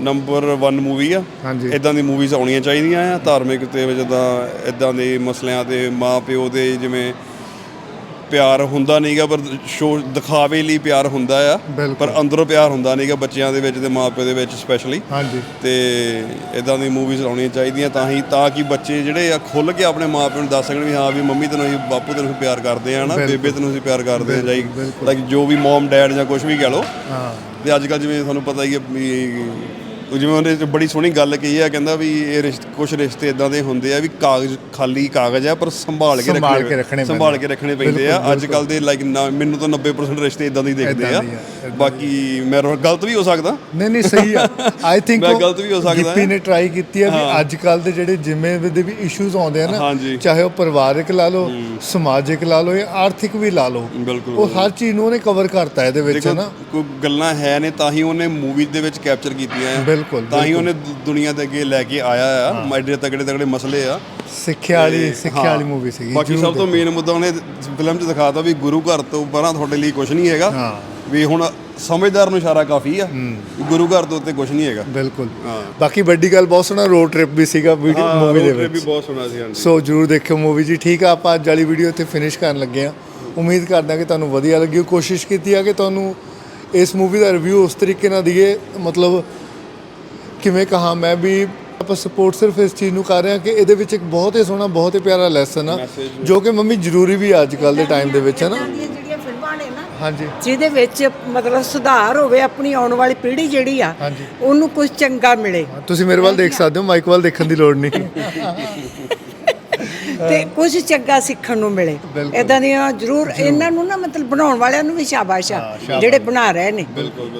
ਨੰਬਰ 1 ਮੂਵੀ ਆ ਹਾਂਜੀ। ਇਦਾਂ ਦੀ ਮੂਵੀਜ਼ ਆਉਣੀਆਂ ਚਾਹੀਦੀਆਂ ਆ ਧਾਰਮਿਕ ਤੇ ਜਿੱਦਾਂ ਇਦਾਂ ਦੇ ਮਸਲਿਆਂ ਤੇ ਮਾਂ ਪਿਓ ਦੇ ਜਿਵੇਂ ਪਿਆਰ ਹੁੰਦਾ ਨਹੀਂਗਾ ਪਰ ਸ਼ੋ ਦਿਖਾਵੇ ਲਈ ਪਿਆਰ ਹੁੰਦਾ ਆ। ਪਰ ਅੰਦਰੋਂ ਪਿਆਰ ਹੁੰਦਾ ਨਹੀਂਗਾ ਬੱਚਿਆਂ ਦੇ ਵਿੱਚ ਤੇ ਮਾਂ ਪਿਓ ਦੇ ਵਿੱਚ ਸਪੈਸ਼ਲੀ ਹਾਂਜੀ ਤੇ ਇਦਾਂ ਦੀ ਮੂਵੀਜ਼ ਆਉਣੀਆਂ ਚਾਹੀਦੀਆਂ ਤਾਂ ਹੀ ਤਾਂ ਕਿ ਬੱਚੇ ਜਿਹੜੇ ਆ ਖੁੱਲ ਕੇ ਆਪਣੇ ਮਾਪਿਆਂ ਨੂੰ ਦੱਸ ਸਕਣ ਵੀ ਹਾਂ ਵੀ ਮੰਮੀ ਤੈਨੂੰ ਅਸੀਂ ਬਾਪੂ ਤੈਨੂੰ ਪਿਆਰ ਕਰਦੇ ਆ ਨਾ। ਬੇਬੇ ਤੈਨੂੰ ਅਸੀਂ ਪਿਆਰ ਕਰਦੇ ਆ ਜਾਈ ਬਿਲਕੁਲ। ਲਾਈਕ ਜੋ ਵੀ ਮਮ ਡੈਡ ਜਾਂ ਕੁਝ ਵੀ ਕਹਿ ਲਓ ਹਾਂ ਤੇ ਅੱਜ ਕੱਲ ਜਿਵੇਂ ਤੁਹਾਨੂੰ ਪਤਾ ਹੀ ਹੈ ਜਿਵੇਂ ਉਹਨੇ ਬੜੀ ਸੋਹਣੀ ਗੱਲ ਕਹੀ ਆ ਕਹਿੰਦਾ ਵੀ ਇਹ ਰਿਸ਼ਤੇ ਕੁਝ ਰਿਸ਼ਤੇ ਇਦਾਂ ਦੇ ਹੁੰਦੇ ਆ ਵੀ ਕਾਗਜ਼ ਖਾਲੀ ਕਾਗਜ਼ ਆ ਪਰ ਸੰਭਾਲ ਕੇ ਸੰਭਾਲ ਰੱਖਣੇ ਕੇ ਰੱਖਣੇ ਸੰਭਾਲ ਕੇ ਰੱਖਣੇ ਪੈਂਦੇ ਆ। ਅੱਜ ਕੱਲ ਦੇ ਲਾਈਕ ਮੈਨੂੰ ਤਾਂ 90% ਰਿਸ਼ਤੇ ਇਦਾਂ ਦੇ ਹੀ ਦਿਖਦੇ ਆ। ਬਾਕੀ ਮੈਂ ਗਲਤ ਵੀ ਹੋ ਸਕਦਾ। ਨਹੀਂ ਨਹੀਂ ਸਹੀ ਆ। ਆਈ ਥਿੰਕ ਮੈਂ ਗਲਤ ਵੀ ਹੋ ਸਕਦਾ। ਗਿੱਪੀ। ਨੇ ਟਰਾਈ ਕੀਤੀ ਆ ਵੀ। ਅੱਜ ਕੱਲ ਦੇ ਜਿਹੜੇ ਜਿਵੇਂ ਦੇ ਵੀ ਇਸ਼ੂਜ਼ ਆਉਂਦੇ ਆ ਨਾ। ਚਾਹੇ ਉਹ ਪਰਿਵਾਰਕ ਲਾ ਲਓ ਸਮਾਜਿਕ ਲਾ ਲਓ ਜਾਂ ਆਰਥਿਕ ਵੀ ਲਾ ਲਓ ਉਹ ਹਰ ਚੀਜ਼ ਨੂੰ ਉਹਨੇ ਕਵਰ ਕਰਤਾ ਇਹਦੇ ਵਿੱਚ ਨਾ। ਕੋਈ ਗੱਲਾਂ ਹੈ ਨੇ ਤਾਂ ਹੀ ਉਹਨੇ ਮੂਵੀ ਦੇ ਵਿੱਚ ਕੈਪਚਰ ਕੀਤੀਆਂ ਆ। ਬਿਲਕੁਲ ਤਾਂ ਹੀ। ਉਹਨੇ ਦੁਨੀਆ ਦੇ ਅੱਗੇ ਲੈ ਕੇ ਆਇਆ ਆ। ਐਡੇ ਤਗੜੇ ਤਗੜੇ ਮਸਲੇ ਆ। ਸਿੱਖਿਆ ਵਾਲੀ ਸਿੱਖਿਆ ਵਾਲੀ ਮੂਵੀ ਸੀਗੀ ਬਾਕੀ ਸਭ ਤੋਂ ਮੇਨ ਮੁੱਦਾ ਉਹਨੇ ਫਿਲਮ 'ਚ ਦਿਖਾਤਾ ਵੀ ਗੁਰੂ ਘਰ ਤੋਂ ਪਰਾਂ ਤੁਹਾਡੇ ਲਈ ਕੁਝ ਨਹੀਂ ਹੈਗਾ। ਹਾਂ। ਵੀ ਹੁਣ ਸਮਝਦਾਰ ਨੂੰ ਇਸ਼ਾਰਾ ਕਾਫੀ ਆ। ਗੁਰੂ ਘਰ ਤੋਂ ਉੱਤੇ ਕੁਝ ਨਹੀਂ ਹੈਗਾ। ਬਿਲਕੁਲ। ਹਾਂ। ਬਾਕੀ ਵੱਡੀ ਗੱਲ ਬਹੁਤ ਸੋਹਣਾ ਰੋਡ ਟ੍ਰਿਪ ਵੀ ਸੀਗਾ ਵੀਡੀਓ ਮੂਵੀ ਦੇ ਵਿੱਚ ਵੀ ਬਹੁਤ ਸੋਹਣਾ ਸੀ ਹਾਂਜੀ। ਸੋ ਜਰੂਰ ਦੇਖਿਓ ਮੂਵੀ ਜੀ। ਠੀਕ ਆ ਆਪਾਂ ਅੱਜ ਵਾਲੀ ਵੀਡੀਓ ਇੱਥੇ ਫਿਨਿਸ਼ ਕਰਨ ਲੱਗੇ ਆ ਉਮੀਦ ਕਰਦਾ ਕਿ ਤੁਹਾਨੂੰ ਵਧੀਆ ਲੱਗੀ। ਕੋਸ਼ਿਸ਼ ਕੀਤੀ ਆ ਕਿ ਤੁਹਾਨੂੰ ਇਸ ਮੂਵੀ ਦਾ ਰਿਵਿਊ ਉਸ ਤਰੀਕੇ ਨਾਲ ਦਈਏ ਮਤਲਬ ਕਿਵੇਂ ਕਹਾ ਮੈਂ ਵੀ ਆਪਾਂ ਸਪੋਰਟ ਸਿਰਫ ਇਸ ਚੀਜ਼ ਨੂੰ ਕਰ ਰਹੇ ਹਾਂ ਕਿ ਇਹਦੇ ਵਿੱਚ ਇੱਕ ਬਹੁਤ ਹੀ ਸੋਹਣਾ ਬਹੁਤ ਹੀ ਪਿਆਰਾ ਲੈਸਨ ਆ ਜੋ ਕਿ ਮੰਮੀ ਜ਼ਰੂਰੀ ਵੀ ਅੱਜ ਕੱਲ ਦੇ ਟਾਈਮ ਦੇ ਵਿੱਚ ਹੈ ਨਾ? ਏਦਾਂ ਦੀਆਂ ਜਿਹੜੀਆਂ ਫਿਲਮਾਂ ਨੇ ਨਾ ਹਾਂਜੀ। ਜਿਹਦੇ ਵਿੱਚ ਮਤਲਬ ਸੁਧਾਰ ਹੋਵੇ ਆਪਣੀ ਆਉਣ ਵਾਲੀ ਪੀੜ੍ਹੀ ਜਿਹੜੀ ਆ। ਉਹਨੂੰ ਕੁਝ ਚੰਗਾ ਮਿਲੇ। ਤੁਸੀਂ ਮੇਰੇ ਵੱਲ ਦੇਖ ਸਕਦੇ ਹੋ ਮਾਈਕ ਵੱਲ ਦੇਖਣ ਦੀ ਲੋੜ ਨਹੀਂ। ਤੇ ਕੁਝ ਚੰਗਾ ਸਿੱਖਣ ਨੂੰ ਮਿਲੇ। ਇਦਾਂ ਦੀਆਂ ਜ਼ਰੂਰ ਇਹਨਾਂ ਨੂੰ ਨਾ ਮਤਲਬ ਬਣਾਉਣ ਵਾਲਿਆਂ ਨੂੰ ਵੀ ਸ਼ਾਬਾਸ਼ ਆ ਜਿਹੜੇ ਬਣਾ ਰਹੇ ਨੇ।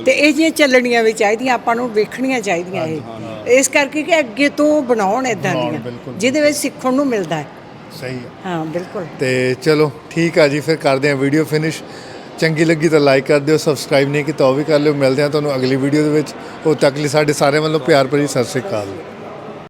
ਤੇ ਇਹ ਜਿਹੀਆਂ ਚੱਲਣੀਆਂ ਵੀ ਚਾਹੀਦੀਆਂ ਆਪਾਂ ਨੂੰ ਵੇਖਣੀਆਂ ਚਾਹੀਦੀਆਂ ਇਹ। ਇਸ ਕਰਕੇ ਕਿ ਅੱਗੇ ਤੋਂ ਬਣਾਉਣ ਇਦਾਂ ਦੀਆਂ। ਜਿਹਦੇ ਵਿੱਚ ਸਿੱਖਣ ਨੂੰ ਮਿਲਦਾ ਹੈ। ਸਹੀ ਹੈ ਹਾਂ ਬਿਲਕੁਲ। ਤੇ ਚਲੋ ਠੀਕ ਆ ਜੀ ਫਿਰ ਕਰਦੇ ਹਾਂ ਵੀਡੀਓ ਫਿਨਿਸ਼। ਚੰਗੀ ਲੱਗੀ ਤਾਂ ਲਾਈਕ ਕਰ ਦਿਓ ਸਬਸਕ੍ਰਾਈਬ ਨਹੀਂ ਕੀਤਾ ਉਹ ਵੀ ਕਰ ਲਿਓ। ਮਿਲਦੇ ਹਾਂ ਤੁਹਾਨੂੰ ਅਗਲੀ ਵੀਡੀਓ ਦੇ ਵਿੱਚ। ਉਦੋਂ ਤੱਕ ਲਈ ਸਾਡੇ ਸਾਰਿਆਂ ਵੱਲੋਂ ਪਿਆਰ ਭਰੀ ਸਤਿ ਸ੍ਰੀ ਅਕਾਲ।